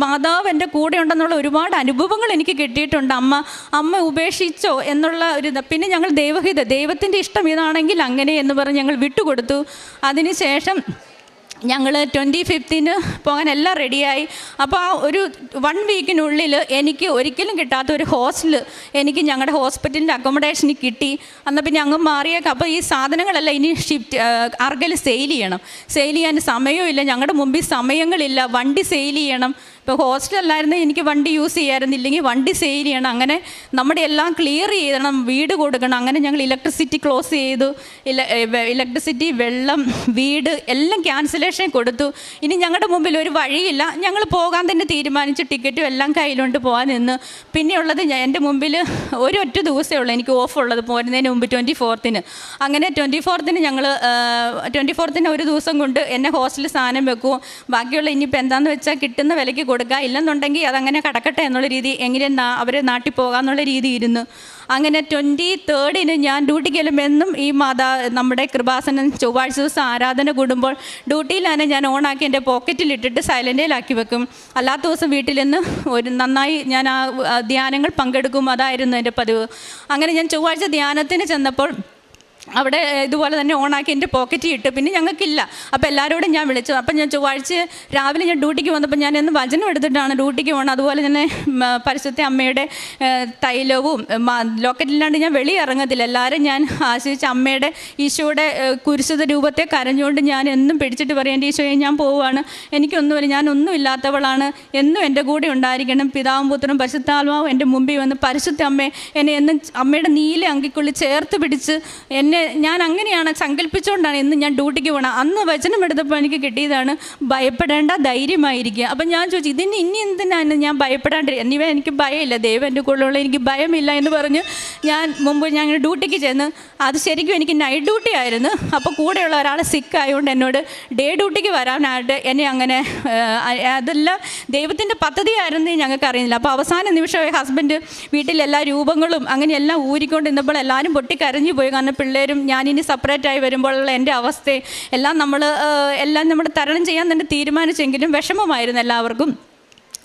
മാതാവ് എന്റെ കൂടെ ഉണ്ടെന്നുള്ള ഒരുപാട് അനുഭവങ്ങൾ എനിക്ക് കിട്ടിയിട്ടുണ്ട്. അമ്മ അമ്മ ഉപേക്ഷിച്ചോ എന്നുള്ള ഒരു പിന്നെ ഞങ്ങൾ ദൈവഹിത ദൈവത്തിന്റെ ഇഷ്ടം ഇതാണെങ്കിൽ അങ്ങനെ എന്ന് പറഞ്ഞ് ഞങ്ങൾ വിട്ടുകൊടുത്തു. അതിനുശേഷം ഞങ്ങൾ ട്വന്റി ഫിഫ്ത്തിന് പോകാൻ എല്ലാം റെഡിയായി അപ്പോൾ ആ ഒരു വൺ വീക്കിനുള്ളിൽ എനിക്ക് ഒരിക്കലും കിട്ടാത്ത ഒരു ഹോസ്റ്റൽ എനിക്ക് ഞങ്ങളുടെ ഹോസ്പിറ്റലിന്റെ അക്കോമഡേഷന് കിട്ടി. എന്നാൽ പിന്നെ അങ്ങ് മാറിയേക്കാം. അപ്പോൾ ഈ സാധനങ്ങളെല്ലാം ഇനി ഷിഫ്റ്റ് അർഗൽ സെയിൽ ചെയ്യണം. സെയിൽ ചെയ്യാൻ സമയമില്ല ഞങ്ങളുടെ മുമ്പിൽ സമയങ്ങളില്ല. വണ്ടി സെയിൽ ചെയ്യണം. ഇപ്പോൾ ഹോസ്റ്റലല്ലായിരുന്നു എനിക്ക് വണ്ടി യൂസ് ചെയ്യാമായിരുന്നില്ലെങ്കിൽ വണ്ടി സെയിൽ ചെയ്യണം. അങ്ങനെ നമ്മുടെ എല്ലാം ക്ലിയർ ചെയ്യണം വീട് കൊടുക്കണം. അങ്ങനെ ഞങ്ങൾ ഇലക്ട്രിസിറ്റി ക്ലോസ് ചെയ്തു. ഇല ഇലക്ട്രിസിറ്റി വെള്ളം വീട് എല്ലാം ക്യാൻസലേഷൻ കൊടുത്തു. ഇനി ഞങ്ങളുടെ മുമ്പിൽ ഒരു വഴിയില്ല. ഞങ്ങൾ പോകാൻ തന്നെ തീരുമാനിച്ച്. ടിക്കറ്റും എല്ലാം കയ്യിലോണ്ട് പോകാൻ നിന്ന്. പിന്നെയുള്ളത് എന്റെ മുമ്പിൽ ഒരൊറ്റ ദിവസമേ ഉള്ളൂ. എനിക്ക് ഓഫ് ഉള്ളത് പോരുന്നതിന് മുമ്പ് ട്വന്റി ഫോർത്തിന് അങ്ങനെ ട്വന്റി ഫോർത്തിന് ഞങ്ങൾ ട്വന്റി ഫോർത്തിന് ഒരു ദിവസം കൊണ്ട് എന്നെ ഹോസ്റ്റലിൽ സാധനം വെക്കും. ബാക്കിയുള്ള ഇനിയിപ്പോൾ എന്താണെന്ന് വെച്ചാൽ കിട്ടുന്ന വിലയ്ക്ക് കൊടുക്കുക. ഇല്ലെന്നുണ്ടെങ്കിൽ അതങ്ങനെ കടക്കട്ടെ എന്നുള്ള രീതി എങ്ങനെ അവർ നാട്ടിൽ പോകാമെന്നുള്ള രീതി ഇരുന്നു. അങ്ങനെ ട്വന്റി തേർഡിന് ഞാൻ ഡ്യൂട്ടിക്ക് ചെല്ലുമ്പോൾ ഈ മാതാ നമ്മുടെ കൃപാസനം ചൊവ്വാഴ്ച ദിവസം ആരാധന കൂടുമ്പോൾ ഡ്യൂട്ടിയിലാണ് ഞാൻ ഓണാക്കി എന്റെ പോക്കറ്റിൽ ഇട്ടിട്ട് സൈലന്റിലാക്കി വെക്കും. അല്ലാത്ത ദിവസം വീട്ടിൽ നിന്ന് ഒരു നന്നായി ഞാൻ ആ ധ്യാനങ്ങൾ പങ്കെടുക്കും. അതായിരുന്നു എന്റെ പതിവ്. അങ്ങനെ ഞാൻ ചൊവ്വാഴ്ച ധ്യാനത്തിന് ചെന്നപ്പോൾ അവിടെ ഇതുപോലെ തന്നെ ഓണാക്കി എന്റെ പോക്കറ്റിൽ ഇട്ട്. പിന്നെ ഞങ്ങൾക്കില്ല. അപ്പോൾ എല്ലാവരോടും ഞാൻ വിളിച്ചു അപ്പം ഞാൻ ചൊവ്വാഴ്ച രാവിലെ ഞാൻ ഡ്യൂട്ടിക്ക് വന്നപ്പോൾ ഞാൻ ഇന്ന് വചനം എടുത്തിട്ടാണ് ഡ്യൂട്ടിക്ക് പോകണം അതുപോലെ തന്നെ പരിശുദ്ധ അമ്മയുടെ തൈലവും ലോക്കറ്റില്ലാണ്ട് ഞാൻ വെളി ഇറങ്ങത്തില്ല. എല്ലാവരും ഞാൻ ആശ്രയിച്ച് അമ്മയുടെ ഈശോയുടെ കുരിശുത രൂപത്തെ കരഞ്ഞുകൊണ്ട് ഞാൻ എന്നും പിടിച്ചിട്ട് പറയും എന്റെ ഈശോയെ ഞാൻ പോവുകയാണ്. എനിക്കൊന്നുമില്ല. ഞാൻ ഒന്നും ഇല്ലാത്തവളാണ്. എന്നും എന്റെ കൂടെ ഉണ്ടായിരിക്കണം. പിതാവും പുത്രനും പരിശുദ്ധാത്മാവും എന്റെ മുമ്പിൽ വന്ന് പരിശുദ്ധ അമ്മയെ എന്നെ എന്നും അമ്മയുടെ നീല അങ്കിക്കുള്ളിൽ ചേർത്ത് പിടിച്ച് എന്നെ ഞാൻ അങ്ങനെയാണ് സങ്കല്പിച്ചുകൊണ്ടാണ് ഇന്ന് ഞാൻ ഡ്യൂട്ടിക്ക് പോകണം അന്ന് വചനം എടുത്തപ്പോൾ എനിക്ക് കിട്ടിയതാണ് ഭയപ്പെടേണ്ട ധൈര്യമായിരിക്കുക. അപ്പം ഞാൻ ചോദിച്ചു ഇതിന് ഇനി എന്തിനാണ് ഞാൻ ഭയപ്പെടാണ്ടിരിക്കുക എന്നിവ എനിക്ക് ഭയമില്ല. ദൈവം എന്റെ കൂടെയുള്ള എനിക്ക് ഭയമില്ല എന്ന് പറഞ്ഞ് ഞാൻ മുമ്പ് ഞാൻ ഇങ്ങനെ ഡ്യൂട്ടിക്ക് ചെന്ന് അത് ശരിക്കും എനിക്ക് നൈറ്റ് ഡ്യൂട്ടി ആയിരുന്നു. അപ്പോൾ കൂടെയുള്ള ഒരാൾ സിക്ക് ആയതുകൊണ്ട് എന്നോട് ഡേ ഡ്യൂട്ടിക്ക് വരാനായിട്ട് എന്നെ അങ്ങനെ അതെല്ലാം ദൈവത്തിന്റെ പദ്ധതിയായിരുന്നു ഞങ്ങൾക്ക് അറിയുന്നില്ല. അപ്പോൾ അവസാന നിമിഷം ഹസ്ബൻഡ് വീട്ടിലെല്ലാ രൂപങ്ങളും അങ്ങനെയെല്ലാം ഊരിക്കൊണ്ട് ഇന്നപ്പോൾ എല്ലാവരും പൊട്ടിക്കരഞ്ഞു പോയി. കാരണം പിള്ളേരും ഞാനിനി സെപ്പറേറ്റ് ആയി വരുമ്പോഴുള്ള എന്റെ അവസ്ഥ എല്ലാം നമ്മൾ എല്ലാം നമ്മൾ തരണം ചെയ്യാൻ തന്നെ തീരുമാനിച്ചെങ്കിലും വിഷമമായിരുന്നു എല്ലാവർക്കും.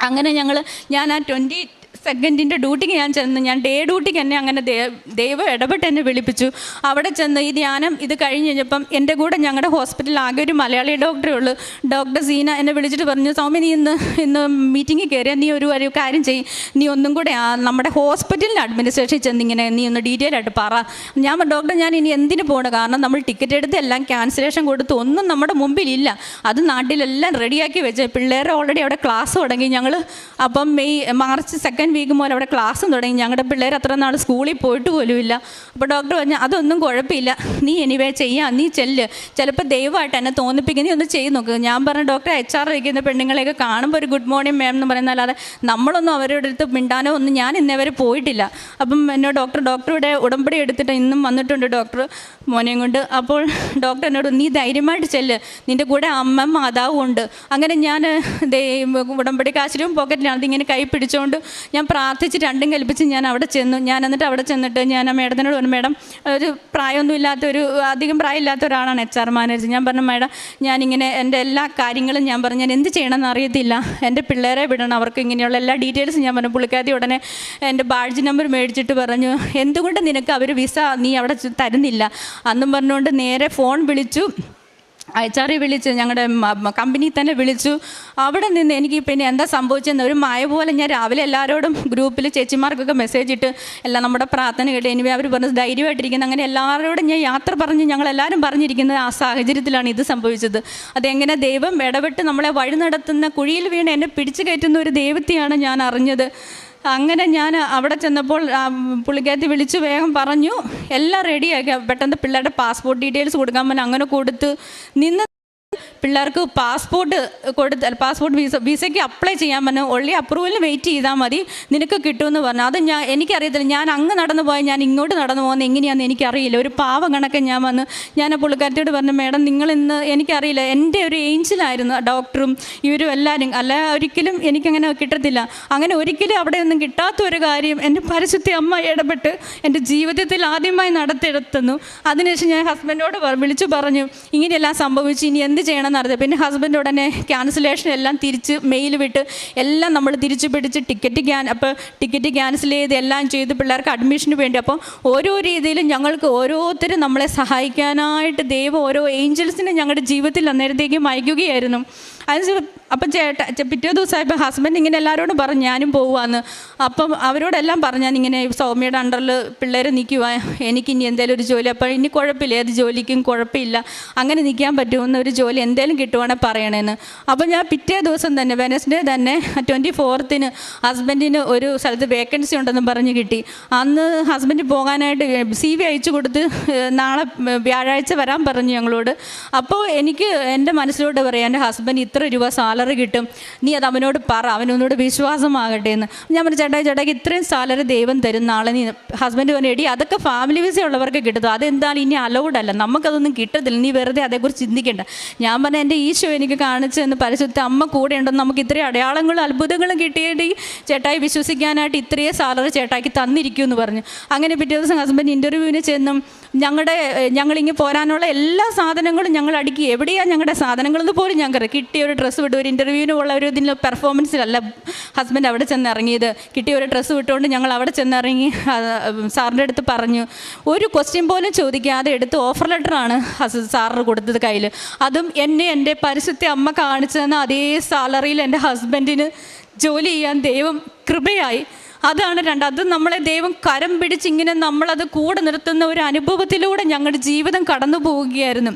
അങ്ങനെ ഞങ്ങൾ ഞാൻ ആ ട്വന്റി സെക്കൻഡിന്റെ ഡ്യൂട്ടിക്ക് ഞാൻ ചെന്ന് ഞാൻ ഡേ ഡ്യൂട്ടിക്ക് എന്നെ അങ്ങനെ ദൈവം ഇടപെട്ട് എന്നെ വിളിപ്പിച്ചു. അവിടെ ചെന്ന് ഈ ധ്യാനം ഇത് കഴിഞ്ഞ് കഴിഞ്ഞപ്പം എന്റെ കൂടെ ഞങ്ങളുടെ ഹോസ്പിറ്റലിൽ ആകെ ഒരു മലയാളി ഡോക്ടറേ ഉള്ളൂ. ഡോക്ടർ സീന എന്നെ വിളിച്ചിട്ട് പറഞ്ഞു സൗമ്യ നീ ഇന്ന് ഇന്ന് മീറ്റിങ്ങിൽ കയറിയാൽ നീ ഒരു ഒരു കാര്യം ചെയ്യും. നീ ഒന്നും കൂടെ നമ്മുടെ ഹോസ്പിറ്റലിന്റെ അഡ്മിനിസ്ട്രേഷൻ ചെന്ന് ഇങ്ങനെ നീ ഒന്ന് ഡീറ്റെയിൽ ആയിട്ട് പറ. ഞാൻ ഡോക്ടർ ഞാൻ ഇനി എന്തിനു പോകണം കാരണം നമ്മൾ ടിക്കറ്റ് എടുത്ത് എല്ലാം ക്യാൻസലേഷൻ കൊടുത്ത് ഒന്നും നമ്മുടെ മുമ്പിലില്ല. അത് നാട്ടിലെല്ലാം റെഡിയാക്കി വെച്ച്. പിള്ളേരെ ഓൾറെഡി അവിടെ ക്ലാസ് തുടങ്ങി. ഞങ്ങൾ അപ്പം മെയ് മാർച്ച് സെക്കൻഡ് വീക്ക് മുതൽ അവിടെ ക്ലാസ്സും തുടങ്ങി. ഞങ്ങളുടെ പിള്ളേർ അത്ര നാൾ സ്കൂളിൽ പോയിട്ട് പോലുമില്ല. അപ്പോൾ ഡോക്ടർ പറഞ്ഞു അതൊന്നും കുഴപ്പമില്ല നീ എനിവേ ചെയ്യാം നീ ചെല്ല്. ചിലപ്പോൾ ദൈവമായിട്ട് എന്നെ തോന്നിപ്പിക്കുക നീ ഒന്ന് ചെയ്ത് നോക്കുക ഞാൻ പറഞ്ഞ ഡോക്ടർ എച്ച് ആർ ഇരിക്കുന്ന പെണ്ണുങ്ങളെയൊക്കെ കാണുമ്പോൾ ഒരു ഗുഡ് മോർണിംഗ് മാം എന്ന് പറയുന്ന അല്ലാതെ നമ്മളൊന്നും അവരുടെ അടുത്ത് മിണ്ടാനോ ഒന്നും ഞാൻ ഇന്നേവരെ പോയിട്ടില്ല. അപ്പം എന്നോ ഡോക്ടർ ഡോക്ടറുടെ ഉടമ്പടി എടുത്തിട്ട് ഇന്നും വന്നിട്ടുണ്ട് ഡോക്ടർ മോനെയും കൊണ്ട്. അപ്പോൾ ഡോക്ടർ എന്നോട് നീ ധൈര്യമായിട്ട് ചെല്ല്. നിന്റെ കൂടെ അമ്മ മാതാവും ഉണ്ട്. അങ്ങനെ ഞാൻ ഉടമ്പടി കാശിലും പോക്കറ്റിലാണ് ഇതിങ്ങനെ കൈ പിടിച്ചുകൊണ്ട് ഞാൻ പ്രാർത്ഥിച്ച് രണ്ടും കൽപ്പിച്ച് ഞാൻ അവിടെ ചെന്നു. ഞാൻ എന്നിട്ട് അവിടെ ചെന്നിട്ട് ഞാൻ ആ മേഡത്തിനോട് പറഞ്ഞു മേഡം ഒരു പ്രായമൊന്നും ഇല്ലാത്ത ഒരു അധികം പ്രായമില്ലാത്ത ഒരാളാണ് എച്ച് ആർ മാനേജർ. ഞാൻ പറഞ്ഞു മേഡം ഞാനിങ്ങനെ എന്റെ എല്ലാ കാര്യങ്ങളും ഞാൻ പറഞ്ഞു ഞാൻ എന്ത് ചെയ്യണമെന്ന് അറിയത്തില്ല. എന്റെ പിള്ളേരെ വിടണം അവർക്ക് ഇങ്ങനെയുള്ള എല്ലാ ഡീറ്റെയിൽസും ഞാൻ പറഞ്ഞു. പുള്ളിക്കാരി ഉടനെ എന്റെ ബാഡ്ജ് നമ്പർ മേടിച്ചിട്ട് പറഞ്ഞു എന്തുകൊണ്ട് നിനക്ക് അവർ വിസ നീ അവിടെ തരുന്നില്ല? അന്നും പറഞ്ഞുകൊണ്ട് നേരെ ഫോൺ വിളിച്ചു. എച്ച് ആർ വിളിച്ച് ഞങ്ങളുടെ കമ്പനി തന്നെ വിളിച്ചു. അവിടെ നിന്ന് എനിക്ക് പിന്നെ എന്താ സംഭവിച്ചെന്ന് ഒരു മായ പോലെ ഞാൻ രാവിലെ എല്ലാവരോടും ഗ്രൂപ്പിൽ ചേച്ചിമാർക്കൊക്കെ മെസ്സേജ് ഇട്ട് എല്ലാം നമ്മുടെ പ്രാർത്ഥന കേട്ട് ഇനി അവർ പറഞ്ഞ് ധൈര്യമായിട്ടിരിക്കുന്നത് അങ്ങനെ എല്ലാവരോടും ഞാൻ യാത്ര പറഞ്ഞ് ഞങ്ങളെല്ലാവരും പറഞ്ഞിരിക്കുന്നത് ആ സാഹചര്യത്തിലാണ് ഇത് സംഭവിച്ചത്. അതെങ്ങനെ ദൈവം ഇടപെട്ട് നമ്മളെ വഴി നടത്തുന്ന കുഴിയിൽ വീണ് എന്നെ പിടിച്ചു കയറ്റുന്ന ഒരു ദൈവത്തെയാണ് ഞാൻ അറിഞ്ഞത്. അങ്ങനെ ഞാൻ അവിടെ ചെന്നപ്പോൾ പുള്ളിക്കകത്ത് വിളിച്ച് വേഗം പറഞ്ഞു എല്ലാം റെഡിയാക്കി പെട്ടെന്ന് പിള്ളേരുടെ പാസ്പോർട്ട് ഡീറ്റെയിൽസ് കൊടുക്കാൻ പറഞ്ഞു അങ്ങനെ കൊടുത്ത് നിന്ന് പിള്ളേർക്ക് പാസ്പോർട്ട് കൊടുത്ത് പാസ്പോർട്ട് വിസ വിസയ്ക്ക് അപ്ലൈ ചെയ്യാൻ പറഞ്ഞു. ഒള്ളി അപ്രൂവലിന് വെയിറ്റ് ചെയ്താൽ മതി. നിനക്ക് കിട്ടുമെന്ന് പറഞ്ഞു. അത് ഞാൻ എനിക്കറിയത്തില്ല. ഞാൻ അങ്ങ് നടന്നു പോയാൽ ഞാൻ ഇങ്ങോട്ട് നടന്നു പോകുന്നത് എങ്ങനെയാണെന്ന് എനിക്കറിയില്ല. ഒരു പാവം കണക്കെ ഞാൻ വന്ന് ഞാൻ ആ പുള്ളിക്കാരത്തോട് പറഞ്ഞു മേഡം നിങ്ങൾ ഇന്ന് എനിക്കറിയില്ല. എന്റെ ഒരു ഏഞ്ചിലായിരുന്നു ഡോക്ടറും ഇവരും എല്ലാവരും അല്ല ഒരിക്കലും എനിക്കങ്ങനെ കിട്ടത്തില്ല. അങ്ങനെ ഒരിക്കലും അവിടെ ഒന്നും കിട്ടാത്ത ഒരു കാര്യം എന്റെ പരിശുദ്ധി അമ്മ ഇടപെട്ട് എന്റെ ജീവിതത്തിൽ ആദ്യമായി നടത്തിയെടുത്തുന്നു. അതിനുശേഷം ഞാൻ ഹസ്ബൻഡോട് വിളിച്ചു പറഞ്ഞു ഇങ്ങനെയെല്ലാം സംഭവിച്ചു. ഇനി എന്ത് ചെയ്യണമെന്ന് അറിഞ്ഞത്. പിന്നെ ഹസ്ബൻഡ് ഉടനെ ക്യാൻസലേഷൻ എല്ലാം തിരിച്ച് മെയിൽ വിട്ട് എല്ലാം നമ്മൾ തിരിച്ചു പിടിച്ച് ടിക്കറ്റ് ക്യാൻ അപ്പോൾ ടിക്കറ്റ് ക്യാൻസൽ ചെയ്ത് എല്ലാം ചെയ്ത് പിള്ളേർക്ക് അഡ്മിഷന് വേണ്ടി. അപ്പോൾ ഓരോ രീതിയിലും ഞങ്ങൾക്ക് ഓരോരുത്തരും നമ്മളെ സഹായിക്കാനായിട്ട് ദൈവം ഓരോ ഏഞ്ചൽസിനെ ഞങ്ങളുടെ ജീവിതത്തിൽ അന്നേരത്തേക്കും അയക്കുകയായിരുന്നു അത് അപ്പം ചേട്ട പിറ്റേ ദിവസമായപ്പോൾ ഹസ്ബൻഡ് ഇങ്ങനെ എല്ലാവരോടും പറഞ്ഞു ഞാനും പോവാന്ന് അപ്പം അവരോടെല്ലാം പറഞ്ഞു ഇങ്ങനെ സൗമ്യയുടെ അണ്ടറിൽ പിള്ളേരെ നിൽക്കുക എനിക്ക് ഇനി എന്തെങ്കിലും ഒരു ജോലി. അപ്പോൾ ഇനി കുഴപ്പമില്ല ഏത് ജോലിക്കും കുഴപ്പമില്ല. അങ്ങനെ നിൽക്കാൻ പറ്റുമെന്ന ഒരു ജോലി എന്തെങ്കിലും കിട്ടുവാണെങ്കിൽ പറയണേന്ന്. അപ്പോൾ ഞാൻ പിറ്റേ ദിവസം തന്നെ വെനസ്ഡേ തന്നെ ട്വന്റി ഫോർത്തിന് ഹസ്ബൻഡിന് ഒരു സ്ഥലത്ത് വേക്കൻസി ഉണ്ടെന്ന് പറഞ്ഞ് കിട്ടി. അന്ന് ഹസ്ബൻഡ് പോകാനായിട്ട് സി വി അയച്ചു കൊടുത്ത് നാളെ വ്യാഴാഴ്ച വരാൻ പറഞ്ഞു ഞങ്ങളോട്. അപ്പോൾ എനിക്ക് എന്റെ മനസ്സിലോട്ട് പറയാം എന്റെ ഹസ്ബൻഡ് ഇത്ര രൂപ സാലറി കിട്ടും. നീ അത് അവനോട് പറ. അവനൊന്നുകൂടെ വിശ്വാസമാകട്ടെ എന്ന്. ഞാൻ പറഞ്ഞു ചേട്ടാ ചേട്ടായി ഇത്രയും സാലറി ദൈവം തരും. നാളെ നീ ഹസ്ബൻഡ് പറഞ്ഞു എടി അതൊക്കെ ഫാമിലി വിസ ഉള്ളവർക്ക് കിട്ടും അതെന്തായാലും ഇനി അലൗഡ് അല്ല. നമുക്കതൊന്നും കിട്ടത്തില്ല. നീ വെറുതെ അതേക്കുറിച്ച് ചിന്തിക്കേണ്ട. ഞാൻ പറഞ്ഞ എന്റെ ഈശോ എനിക്ക് കാണിച്ചു എന്ന് പരിശുദ്ധ അമ്മ കൂടെ ഉണ്ടെന്ന് നമുക്ക് ഇത്രയും അടയാളങ്ങളും അത്ഭുതങ്ങളും കിട്ടിയിട്ട് ഈ ചേട്ടായി വിശ്വസിക്കാനായിട്ട് ഇത്രയും സാലറി ചേട്ടായിക്ക് തന്നിരിക്കും എന്ന് പറഞ്ഞു. അങ്ങനെ പിറ്റേ ദിവസം ഹസ്ബൻഡ് ഇന്റർവ്യൂവിന് ചെന്നും ഞങ്ങളുടെ ഞങ്ങളിങ്ങി പോരാനുള്ള എല്ലാ സാധനങ്ങളും ഞങ്ങൾ അടുക്കി. എവിടെയാണ് ഞങ്ങളുടെ സാധനങ്ങളെന്ന് പോലും ഞങ്ങൾക്ക് കിട്ടിയ ഒരു ഡ്രസ്സ് വിട്ടു ഒരു ഇന്റർവ്യൂവിന് ഉള്ള ഒരു ഇതിന്റെ പെർഫോമൻസിലല്ല ഹസ്ബൻഡ് അവിടെ ചെന്ന് ഇറങ്ങിയത് കിട്ടിയ ഒരു ഡ്രസ്സ് വിട്ടുകൊണ്ട് ഞങ്ങൾ അവിടെ ചെന്നിറങ്ങി സാറിന്റെ അടുത്ത് പറഞ്ഞു. ഒരു ക്വസ്റ്റ്യൻ പോലും ചോദിക്കാതെ എടുത്ത് ഓഫർ ലെറ്ററാണ് ഹസ് സാറിന് കൊടുത്തത് കയ്യിൽ അതും എന്നെ എന്റെ പരിശുദ്ധ അമ്മ കാണിച്ചു തന്ന അതേ സാലറിയിൽ എന്റെ ഹസ്ബൻഡിന് ജോലി ചെയ്യാൻ ദൈവം കൃപയായി. അതാണ് രണ്ട്. അത് നമ്മളെ ദൈവം കരം പിടിച്ച് ഇങ്ങനെ നമ്മളത് കൂടെ നിർത്തുന്ന ഒരു അനുഭവത്തിലൂടെ ഞങ്ങളുടെ ജീവിതം കടന്നു പോവുകയായിരുന്നു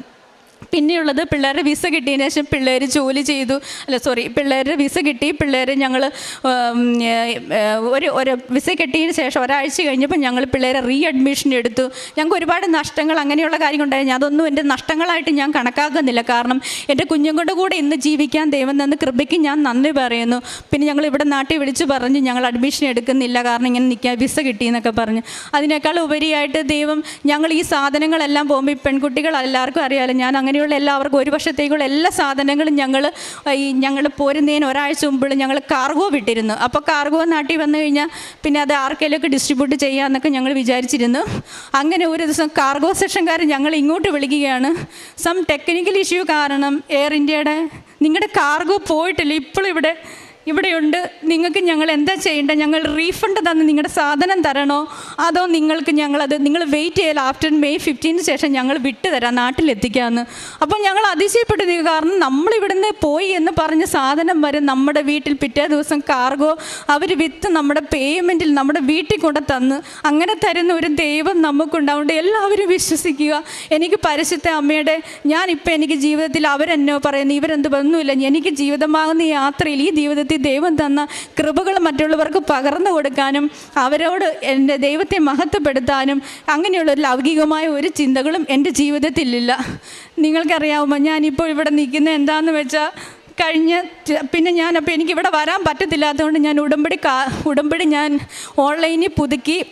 പിന്നെയുള്ളത് പിള്ളേരുടെ വിസ കിട്ടിയതിന് ശേഷം പിള്ളേർ ജോലി ചെയ്തു. അല്ല സോറി പിള്ളേരുടെ വിസ കിട്ടി. പിള്ളേർ ഞങ്ങൾ ഒരു ഒരു വിസ കിട്ടിയതിന് ശേഷം ഒരാഴ്ച കഴിഞ്ഞപ്പോൾ ഞങ്ങൾ പിള്ളേരെ റീ അഡ്മിഷൻ എടുത്തു. ഞങ്ങൾക്ക് ഒരുപാട് നഷ്ടങ്ങൾ അങ്ങനെയുള്ള ഞാൻ അതൊന്നും എന്റെ നഷ്ടങ്ങളായിട്ട് ഞാൻ കണക്കാക്കുന്നില്ല. കാരണം എന്റെ കുഞ്ഞുങ്ങളുടെ കൂടെ ഇന്ന് ജീവിക്കാൻ ദൈവം തന്ന കൃപയ്ക്ക് ഞാൻ നന്ദി പറയുന്നു. പിന്നെ ഞങ്ങൾ ഇവിടെ നാട്ടിൽ വിളിച്ചു പറഞ്ഞു ഞങ്ങൾ അഡ്മിഷൻ എടുക്കുന്നില്ല. കാരണം ഇങ്ങനെ നിൽക്കാൻ വിസ കിട്ടിയെന്നൊക്കെ പറഞ്ഞു. അതിനേക്കാൾ ഉപരിയായിട്ട് ദൈവം ഞങ്ങൾ ഈ സാധനങ്ങളെല്ലാം പോകുമ്പോൾ ഈ പെൺകുട്ടികൾ എല്ലാവർക്കും അറിയാമല്ലോ ഞാൻ അങ്ങനെയുള്ള എല്ലാവർക്കും ഒരു വർഷത്തേക്കുള്ള എല്ലാ സാധനങ്ങളും ഞങ്ങൾ ഈ ഞങ്ങൾ പോരുന്നതിന് ഒരാഴ്ച മുമ്പ് ഞങ്ങൾ കാർഗോ വിട്ടിരുന്നു. അപ്പോൾ കാർഗോ നാട്ടിൽ വന്നു കഴിഞ്ഞാൽ പിന്നെ അത് ആർക്കെങ്കിലുമൊക്കെ ഡിസ്ട്രിബ്യൂട്ട് ചെയ്യാമെന്നൊക്കെ ഞങ്ങൾ വിചാരിച്ചിരുന്നു. അങ്ങനെ ഒരു ദിവസം കാർഗോ സെക്ഷൻകാർ ഞങ്ങൾ ഇങ്ങോട്ട് വിളിക്കുകയാണ്. സം ടെക്നിക്കൽ ഇഷ്യൂ കാരണം എയർ ഇന്ത്യയുടെ നിങ്ങളുടെ കാർഗോ പോയിട്ടില്ല. ഇപ്പോഴിവിടെ ഇവിടെയുണ്ട്. നിങ്ങൾക്ക് ഞങ്ങൾ എന്താ ചെയ്യേണ്ടത്? ഞങ്ങൾ റീഫണ്ട് തന്ന് നിങ്ങളുടെ സാധനം തരണോ? അതോ നിങ്ങൾക്ക് ഞങ്ങളത് നിങ്ങൾ വെയിറ്റ് ചെയ്യൽ ആഫ്റ്റർ മെയ് ഫിഫ്റ്റീന് ശേഷം ഞങ്ങൾ വിട്ട് തരാം നാട്ടിലെത്തിക്കാമെന്ന് അപ്പോൾ ഞങ്ങൾ അതിശയപ്പെട്ടു നിൽക്കുക കാരണം നമ്മളിവിടുന്ന് പോയി എന്ന് പറഞ്ഞ സാധനം വരെ നമ്മുടെ വീട്ടിൽ പിറ്റേ ദിവസം കാർഗോ അവർ വിത്ത് നമ്മുടെ പേയ്മെന്റിൽ നമ്മുടെ വീട്ടിൽ കൊണ്ട് തന്ന് അങ്ങനെ തരുന്ന ഒരു ദൈവം നമുക്കുണ്ടാവുകൊണ്ട് എല്ലാവരും വിശ്വസിക്കുക. എനിക്ക് പരിശുദ്ധ അമ്മയുടെ ഞാനിപ്പോൾ എനിക്ക് ജീവിതത്തിൽ അവരെന്നോ പറയുന്നു ഇവരെന്ത് ഒന്നുമില്ല എനിക്ക് ജീവിതമാകുന്ന യാത്രയിൽ ഈ ജീവിതത്തിൽ ദൈവം തന്ന കൃപകൾ മറ്റുള്ളവർക്ക് പകർന്നു കൊടുക്കാനും അവരോട് എന്റെ ദൈവത്തെ മഹത്വപ്പെടുത്താനും അങ്ങനെയുള്ള ഒരു ലൗകികമായ ഒരു ചിന്തകളും എന്റെ ജീവിതത്തിലില്ല. നിങ്ങൾക്കറിയാവുമോ ഞാനിപ്പോൾ ഇവിടെ നിൽക്കുന്ന എന്താണെന്ന് വെച്ചാൽ കഴിഞ്ഞ പിന്നെ ഞാൻ അപ്പോൾ എനിക്ക് ഇവിടെ വരാൻ പറ്റത്തില്ലാത്തതുകൊണ്ട് ഞാൻ ഉടമ്പടി കാ ഉടമ്പടി ഞാൻ ഓൺലൈനിൽ പുതുക്കി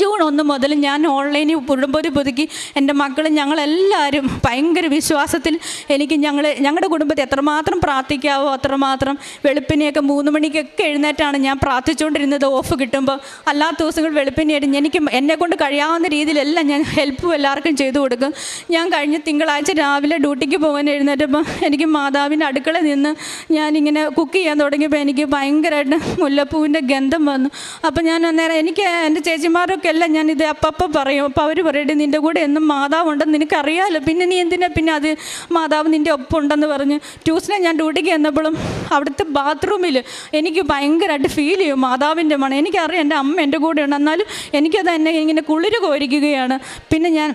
ജൂൺ ഒന്ന് മുതൽ ഞാൻ ഓൺലൈനിൽ കുടുംബത്തിൽ പുതുക്കി എന്റെ മക്കളും ഞങ്ങളെല്ലാവരും ഭയങ്കര വിശ്വാസത്തിൽ എനിക്ക് ഞങ്ങൾ ഞങ്ങളുടെ കുടുംബത്തിൽ എത്രമാത്രം പ്രാർത്ഥിക്കാവോ അത്രമാത്രം വെളുപ്പിനെയൊക്കെ മൂന്ന് മണിക്കൊക്കെ എഴുന്നേറ്റാണ് ഞാൻ പ്രാർത്ഥിച്ചുകൊണ്ടിരുന്നത് ഓഫ് കിട്ടുമ്പോൾ. അല്ലാത്ത ദിവസങ്ങൾ വെളുപ്പിനെയായിട്ട് എനിക്ക് എന്നെ കൊണ്ട് കഴിയാവുന്ന രീതിയിലെല്ലാം ഞാൻ ഹെൽപ്പും എല്ലാവർക്കും ചെയ്തു കൊടുക്കും. ഞാൻ കഴിഞ്ഞ തിങ്കളാഴ്ച രാവിലെ ഡ്യൂട്ടിക്ക് പോകാൻ എഴുന്നേറ്റപ്പോൾ എനിക്ക് മാതാവിന്റെ അടുക്കള നിന്ന് ഞാനിങ്ങനെ കുക്ക് ചെയ്യാൻ തുടങ്ങിയപ്പോൾ എനിക്ക് ഭയങ്കരമായിട്ട് മുല്ലപ്പൂവിന്റെ ഗന്ധം വന്നു. അപ്പോൾ ഞാൻ അന്നേരം എനിക്ക് എന്റെ ചേച്ചിമാരൊക്കെ എല്ലാം ഞാൻ ഇത് അപ്പം പറയും അപ്പോൾ അവർ പറയട്ടെ നിന്റെ കൂടെ എന്നും മാതാവ് ഉണ്ടെന്ന് നിനക്കറിയാമല്ലോ പിന്നെ നീ എന്തിനാ പിന്നെ അത് മാതാവ് നിന്റെ ഒപ്പം ഉണ്ടെന്ന് പറഞ്ഞ്? ട്യൂസ്ഡേ ഞാൻ ഡ്യൂട്ടിക്ക് ചെന്നപ്പോഴും അവിടുത്തെ ബാത്റൂമിൽ എനിക്ക് ഭയങ്കരമായിട്ട് ഫീൽ ചെയ്യും മാതാവിന്റെ മണം. എനിക്കറിയാം എന്റെ അമ്മ എന്റെ കൂടെ ഉണ്ട് എന്നാലും എനിക്കത് എന്നെ ഇങ്ങനെ കുളിര് കോരിക്കുകയാണ്. പിന്നെ ഞാൻ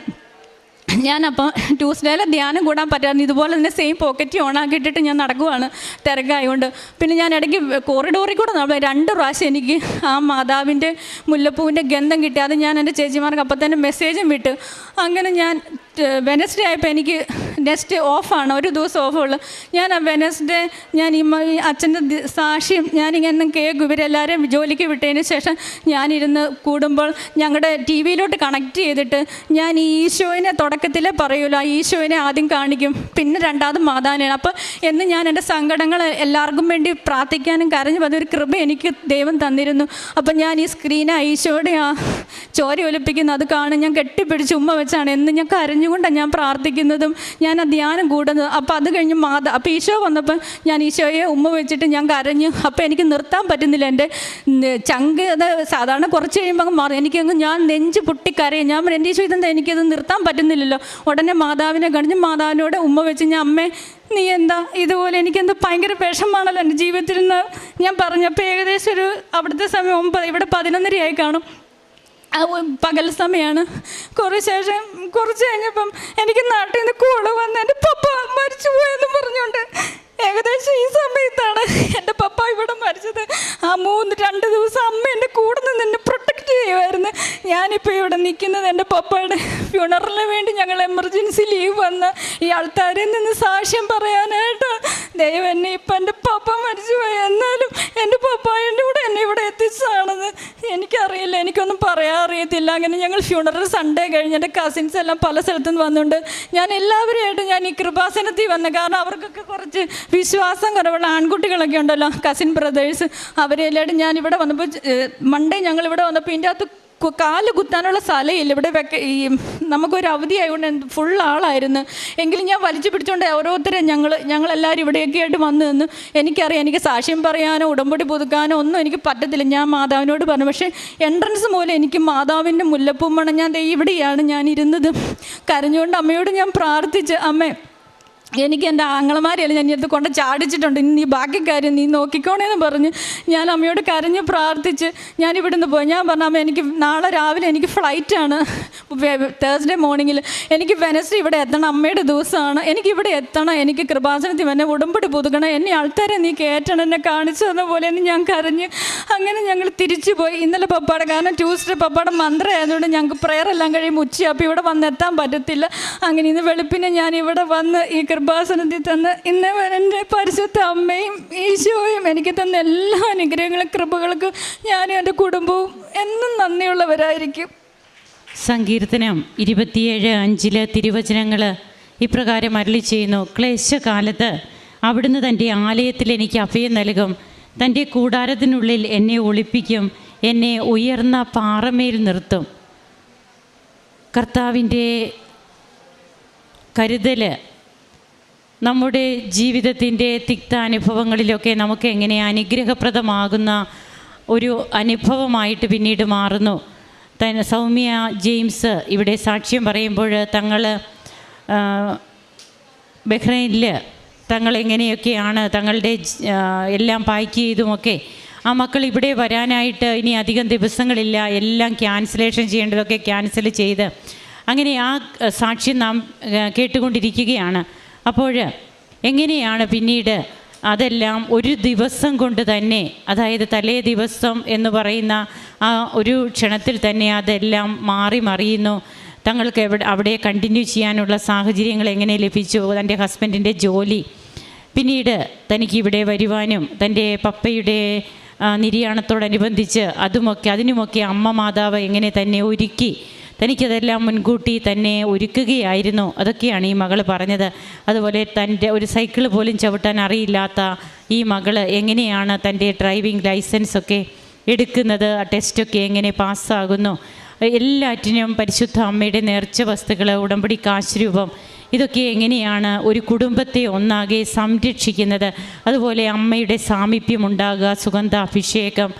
ഞാനപ്പോൾ ട്യൂസ്ഡേയിലെ ധ്യാനം കൂടാൻ പറ്റാറുണ്ട് ഇതുപോലെ തന്നെ സെയിം പോക്കറ്റ് ഓൺ ആക്കിയിട്ടിട്ട് ഞാൻ നടക്കുവാണ്. തിരക്കായതുകൊണ്ട് പിന്നെ ഞാൻ ഇടയ്ക്ക് കോറിഡോറിൽ കൂടെ നടന്നു. രണ്ട് പ്രാവശ്യം എനിക്ക് ആ മാതാവിന്റെ മുല്ലപ്പൂവിന്റെ ഗന്ധം കിട്ടി. അത് ഞാൻ എന്റെ ചേച്ചിമാർക്ക് അപ്പം തന്നെ മെസ്സേജും വിട്ട്. അങ്ങനെ ഞാൻ വെനസ്ഡേ ആയപ്പോൾ എനിക്ക് നെക്സ്റ്റ് ഓഫാണ് ഒരു ദിവസം ഓഫുള്ളൂ ഞാൻ ആ വെനസ്ഡേ ഞാൻ ഈ അച്ഛന്റെ സാക്ഷിയും ഞാനിങ്ങനെ കേൾക്കും ഇവരെല്ലാവരും ജോലിക്ക് വിട്ടതിന് ശേഷം ഞാനിരുന്ന് കൂടുമ്പോൾ ഞങ്ങളുടെ ടി വിയിലോട്ട് കണക്ട് ചെയ്തിട്ട് ഞാൻ ഈ ഈശോയിനെ തുടക്കത്തിലേ പറയുമല്ലോ ആ ഈശോയിനെ ആദ്യം കാണിക്കും. പിന്നെ രണ്ടാമത് മാതാനാണ് അപ്പോൾ എന്ന് ഞാൻ എന്റെ സങ്കടങ്ങൾ എല്ലാവർക്കും വേണ്ടി പ്രാർത്ഥിക്കാനും കരഞ്ഞു അതൊരു കൃപ എനിക്ക് ദൈവം തന്നിരുന്നു. അപ്പം ഞാൻ ഈ സ്ക്രീൻ ഈശോയുടെ ആ ചോര ഒലിപ്പിക്കുന്ന അത് കാണും. ഞാൻ കെട്ടിപ്പിടിച്ച് ഉമ്മ വെച്ചാണ്. എന്ന് ഞാൻ കരഞ്ഞുകൊണ്ടാണ് ഞാൻ പ്രാർത്ഥിക്കുന്നതും ഞാൻ ആ ധ്യാനം കൂടുന്നത്. അപ്പോൾ അത് കഴിഞ്ഞ് മാത അപ്പോൾ ഈശോ വന്നപ്പോൾ ഞാൻ ഈശോയെ ഉമ്മ വെച്ചിട്ട് ഞാൻ കരഞ്ഞു അപ്പോൾ എനിക്ക് നിർത്താൻ പറ്റുന്നില്ല എന്റെ ചങ്ക് അത് സാധാരണ കുറച്ച് കഴിയുമ്പോൾ അങ്ങ് മാറും. എനിക്കങ്ങ് ഞാൻ നെഞ്ച് പൊട്ടിക്കരയും. ഞാൻ എന്റെ ഈശോ ഇതെന്താ? എനിക്കത് നിർത്താൻ പറ്റുന്നില്ലല്ലോ. ഉടനെ മാതാവിനെ കണിഞ്ഞ് മാതാവിനോട് ഉമ്മ വെച്ച് ഞാൻ അമ്മേ നീ എന്താ? ഇതുപോലെ എനിക്കെന്ത് ഭയങ്കര വിഷമാണല്ലോ എന്റെ ജീവിതത്തിൽ നിന്ന്. ഞാൻ പറഞ്ഞപ്പോൾ ഏകദേശം ഒരു അവിടുത്തെ സമയം ഒമ്പത് ഇവിടെ പതിനൊന്നരയായി കാണും. പകൽ സമയമാണ് കുറേ ശേഷം കുറച്ച് കഴിഞ്ഞപ്പം എനിക്ക് നാട്ടിൽ നിന്ന് കോൾ വന്ന് എന്റെ പപ്പ മരിച്ചു പോയെന്ന് പറഞ്ഞുകൊണ്ട് ഏകദേശം ഈ സമയത്താണ് എന്റെ പപ്പ ഇവിടെ മരിച്ചത്. ആ മൂന്ന് രണ്ട് ദിവസം അമ്മ എന്റെ കൂടെ നിന്ന് എന്നെ പ്രൊട്ടക്റ്റ് ചെയ്യുമായിരുന്നു ഞാനിപ്പോൾ ഇവിടെ നിൽക്കുന്നത് എന്റെ പപ്പയുടെ ഫ്യൂണറിന് വേണ്ടി ഞങ്ങൾ എമർജൻസി ലീവ് വന്ന് ഈ ആൾക്കാരിൽ നിന്ന് സാക്ഷ്യം പറയാനായിട്ട് കസിൻസ് എല്ലാം പല സ്ഥലത്തു നിന്ന് വന്നുകൊണ്ട് ഞാൻ എല്ലാവരുമായിട്ട് ഞാൻ ഈ കൃപാസനത്തിൽ വന്നു കാരണം അവർക്കൊക്കെ കുറച്ച് വിശ്വാസം കുറവുള്ള ആൺകുട്ടികളൊക്കെ ഉണ്ടല്ലോ കസിൻ ബ്രദേഴ്സ് അവരെല്ലായിട്ടും ഞാൻ ഇവിടെ വന്നപ്പോൾ മൺഡേ ഞങ്ങൾ ഇവിടെ വന്നപ്പോൾ ഇതിന്റെ അകത്ത് കാൽ കുത്താനുള്ള സ്ഥലമില്ല. ഇവിടെ വെക്ക ഈ നമുക്കൊരു അവധി ആയതുകൊണ്ട് ഫുൾ ആളായിരുന്നു. എങ്കിലും ഞാൻ വലിച്ചു പിടിച്ചുകൊണ്ട് ഓരോരുത്തരെ ഞങ്ങൾ ഞങ്ങളെല്ലാവരും ഇവിടെയൊക്കെ ആയിട്ട് വന്നു നിന്ന് എനിക്കറിയാം എനിക്ക് സാക്ഷ്യം പറയാനോ ഉടമ്പടി പുതുക്കാനോ ഒന്നും എനിക്ക് പറ്റത്തില്ല. ഞാൻ മാതാവിനോട് പറഞ്ഞു പക്ഷേ എൻട്രൻസ് മൂലം എനിക്ക് മാതാവിന്റെ മുല്ലപ്പൂമ്മണം ഞാൻ ദേ ഇവിടെയാണ് ഞാൻ ഇരുന്നത്. കരഞ്ഞുകൊണ്ട് അമ്മയോട് ഞാൻ പ്രാർത്ഥിച്ച് അമ്മേ എനിക്ക് എന്റെ ആങ്ങളമാരെയല്ല ഞാൻ ഇത് കൊണ്ട് ചാടിച്ചിട്ടുണ്ട്. ഇനി നീ ബാക്കി കാര്യം നീ നോക്കിക്കോണേന്ന് പറഞ്ഞ് ഞാൻ അമ്മയോട് കരഞ്ഞ് പ്രാർത്ഥിച്ച് ഞാൻ ഇവിടുന്ന് പോയി. ഞാൻ പറഞ്ഞു അമ്മ എനിക്ക് നാളെ രാവിലെ എനിക്ക് ഫ്ലൈറ്റാണ് തേഴ്സ്ഡേ മോർണിംഗിൽ എനിക്ക് വെനസ്ഡേ ഇവിടെ എത്തണം. അമ്മയുടെ ദിവസമാണ്. എനിക്ക് ഇവിടെ എത്തണം. എനിക്ക് കൃപാസനത്തിൽ എന്നെ ഉടമ്പടി പുതുക്കണം. എന്നെ ആൾക്കാരെ നീ കയറ്റണം. എന്നെ കാണിച്ചു തന്ന പോലെ എന്ന് ഞാൻ കരഞ്ഞ് അങ്ങനെ ഞങ്ങൾ തിരിച്ചു പോയി. ഇന്നലെ പപ്പാടെ കാരണം ട്യൂസ്ഡേ പപ്പാടെ മന്ത്രം ആയതുകൊണ്ട് ഞങ്ങൾക്ക് പ്രെയർ എല്ലാം കഴിയുമ്പോൾ ഉച്ച അപ്പോൾ ഇവിടെ വന്നെത്താൻ പറ്റത്തില്ല. അങ്ങനെ ഇന്ന് വെളുപ്പിനെ ഞാൻ ഇവിടെ വന്ന് ഈ കൃപാസനത്തിൽ തന്ന് ഇന്ന് എന്റെ പരിശുദ്ധ അമ്മയും ഈശോയും എനിക്ക് തന്ന എല്ലാ അനുഗ്രഹങ്ങളും കൃപകൾക്കും ഞാനും എന്റെ കുടുംബവും എന്നും നന്ദിയുള്ളവരായിരിക്കും. സങ്കീർത്തനം ഇരുപത്തിയേഴ് അഞ്ചിലെ തിരുവചനങ്ങൾ ഇപ്രകാരം അരളി ചെയ്യുന്നു. ക്ലേശകാലത്ത് അവിടുന്ന് തന്റെ ആലയത്തിൽ എനിക്ക് അഭയം നൽകും. തന്റെ കൂടാരത്തിനുള്ളിൽ എന്നെ ഒളിപ്പിക്കും. എന്നെ ഉയർന്ന പാറമേൽ നിർത്തും. കർത്താവിന്റെ കരുതൽ നമ്മുടെ ജീവിതത്തിന്റെ തിക്താനുഭവങ്ങളിലൊക്കെ നമുക്ക് എങ്ങനെ അനുഗ്രഹപ്രദമാകുന്ന ഒരു അനുഭവമായിട്ട് പിന്നീട് മാറുന്നു. തൻ സൗമ്യ ജെയിംസ് ഇവിടെ സാക്ഷ്യം പറയുമ്പോൾ തങ്ങൾ ബഹ്റൈനിൽ തങ്ങൾ എങ്ങനെയൊക്കെയാണ് തങ്ങളുടെ എല്ലാം പാക്ക് ചെയ്തുമൊക്കെ ആ മക്കൾ ഇവിടെ വരാനായിട്ട് ഇനി അധികം ദിവസങ്ങളില്ല എല്ലാം ക്യാൻസലേഷൻ ചെയ്യേണ്ടതൊക്കെ ക്യാൻസൽ ചെയ്ത് അങ്ങനെ ആ, സാക്ഷ്യം നാം കേട്ടുകൊണ്ടിരിക്കുകയാണ്. അപ്പോൾ എങ്ങനെയാണ് പിന്നീട് അതെല്ലാം ഒരു ദിവസം കൊണ്ട് തന്നെ അതായത് തലേ ദിവസം എന്ന് പറയുന്ന ആ ഒരു ക്ഷണത്തിൽ തന്നെ അതെല്ലാം മാറി മറിയുന്നു. തങ്ങൾക്ക് എവിടെ അവിടെ കണ്ടിന്യൂ ചെയ്യാനുള്ള സാഹചര്യങ്ങൾ എങ്ങനെ ലഭിച്ചു? തന്റെ ഹസ്ബൻഡിന്റെ ജോലി. പിന്നീട് തനിക്ക് ഇവിടെ വരുവാനും തന്റെ പപ്പയുടെ നിര്യാണത്തോടനുബന്ധിച്ച് അതുമൊക്കെ അതിനുമൊക്കെ അമ്മ മാതാവ് എങ്ങനെ തന്നെ ഒരുക്കി തനിക്കതെല്ലാം മുൻകൂട്ടി തന്നെ ഒരുക്കുകയായിരുന്നു. അതൊക്കെയാണ് ഈ മകൾ പറഞ്ഞത്. അതുപോലെ തന്റെ ഒരു സൈക്കിൾ പോലും ചവിട്ടാൻ അറിയില്ലാത്ത ഈ മകൾ എങ്ങനെയാണ് തന്റെ ഡ്രൈവിംഗ് ലൈസൻസൊക്കെ എടുക്കുന്നത്? ആ ടെസ്റ്റൊക്കെ എങ്ങനെ പാസ്സാകുന്നു? എല്ലാറ്റിനും പരിശുദ്ധ അമ്മയുടെ നേർച്ച വസ്തുക്കൾ ഉടമ്പടി കാശ്രൂപം ഇതൊക്കെ എങ്ങനെയാണ് ഒരു കുടുംബത്തെ ഒന്നാകെ സംരക്ഷിക്കുന്നത്? അതുപോലെ അമ്മയുടെ സാമീപ്യം ഉണ്ടാകുക സുഗന്ധാഭിഷേകം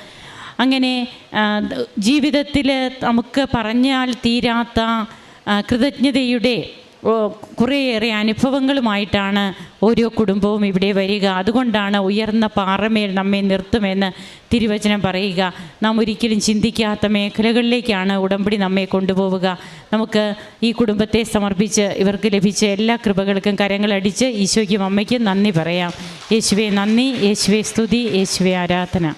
അങ്ങനെ ജീവിതത്തിൽ നമുക്ക് പറഞ്ഞാൽ തീരാത്ത കൃതജ്ഞതയുടെ കുറേയേറെ അനുഭവങ്ങളുമായിട്ടാണ് ഓരോ കുടുംബവും ഇവിടെ വരിക. അതുകൊണ്ടാണ് ഉയർന്ന പാറമേൽ നമ്മെ നിർത്തുമെന്ന് തിരുവചനം പറയുക. നാം ഒരിക്കലും ചിന്തിക്കാത്ത മേഖലകളിലേക്കാണ് ഉടമ്പടി നമ്മെ കൊണ്ടുപോവുക. നമുക്ക് ഈ കുടുംബത്തെ സമർപ്പിച്ച് ഇവർക്ക് ലഭിച്ച എല്ലാ കൃപകൾക്കും കരങ്ങളടിച്ച് ഈശോയ്ക്കും അമ്മയ്ക്കും നന്ദി പറയാം. യേശുവെ നന്ദി യേശുവെ സ്തുതി യേശുവെ ആരാധന.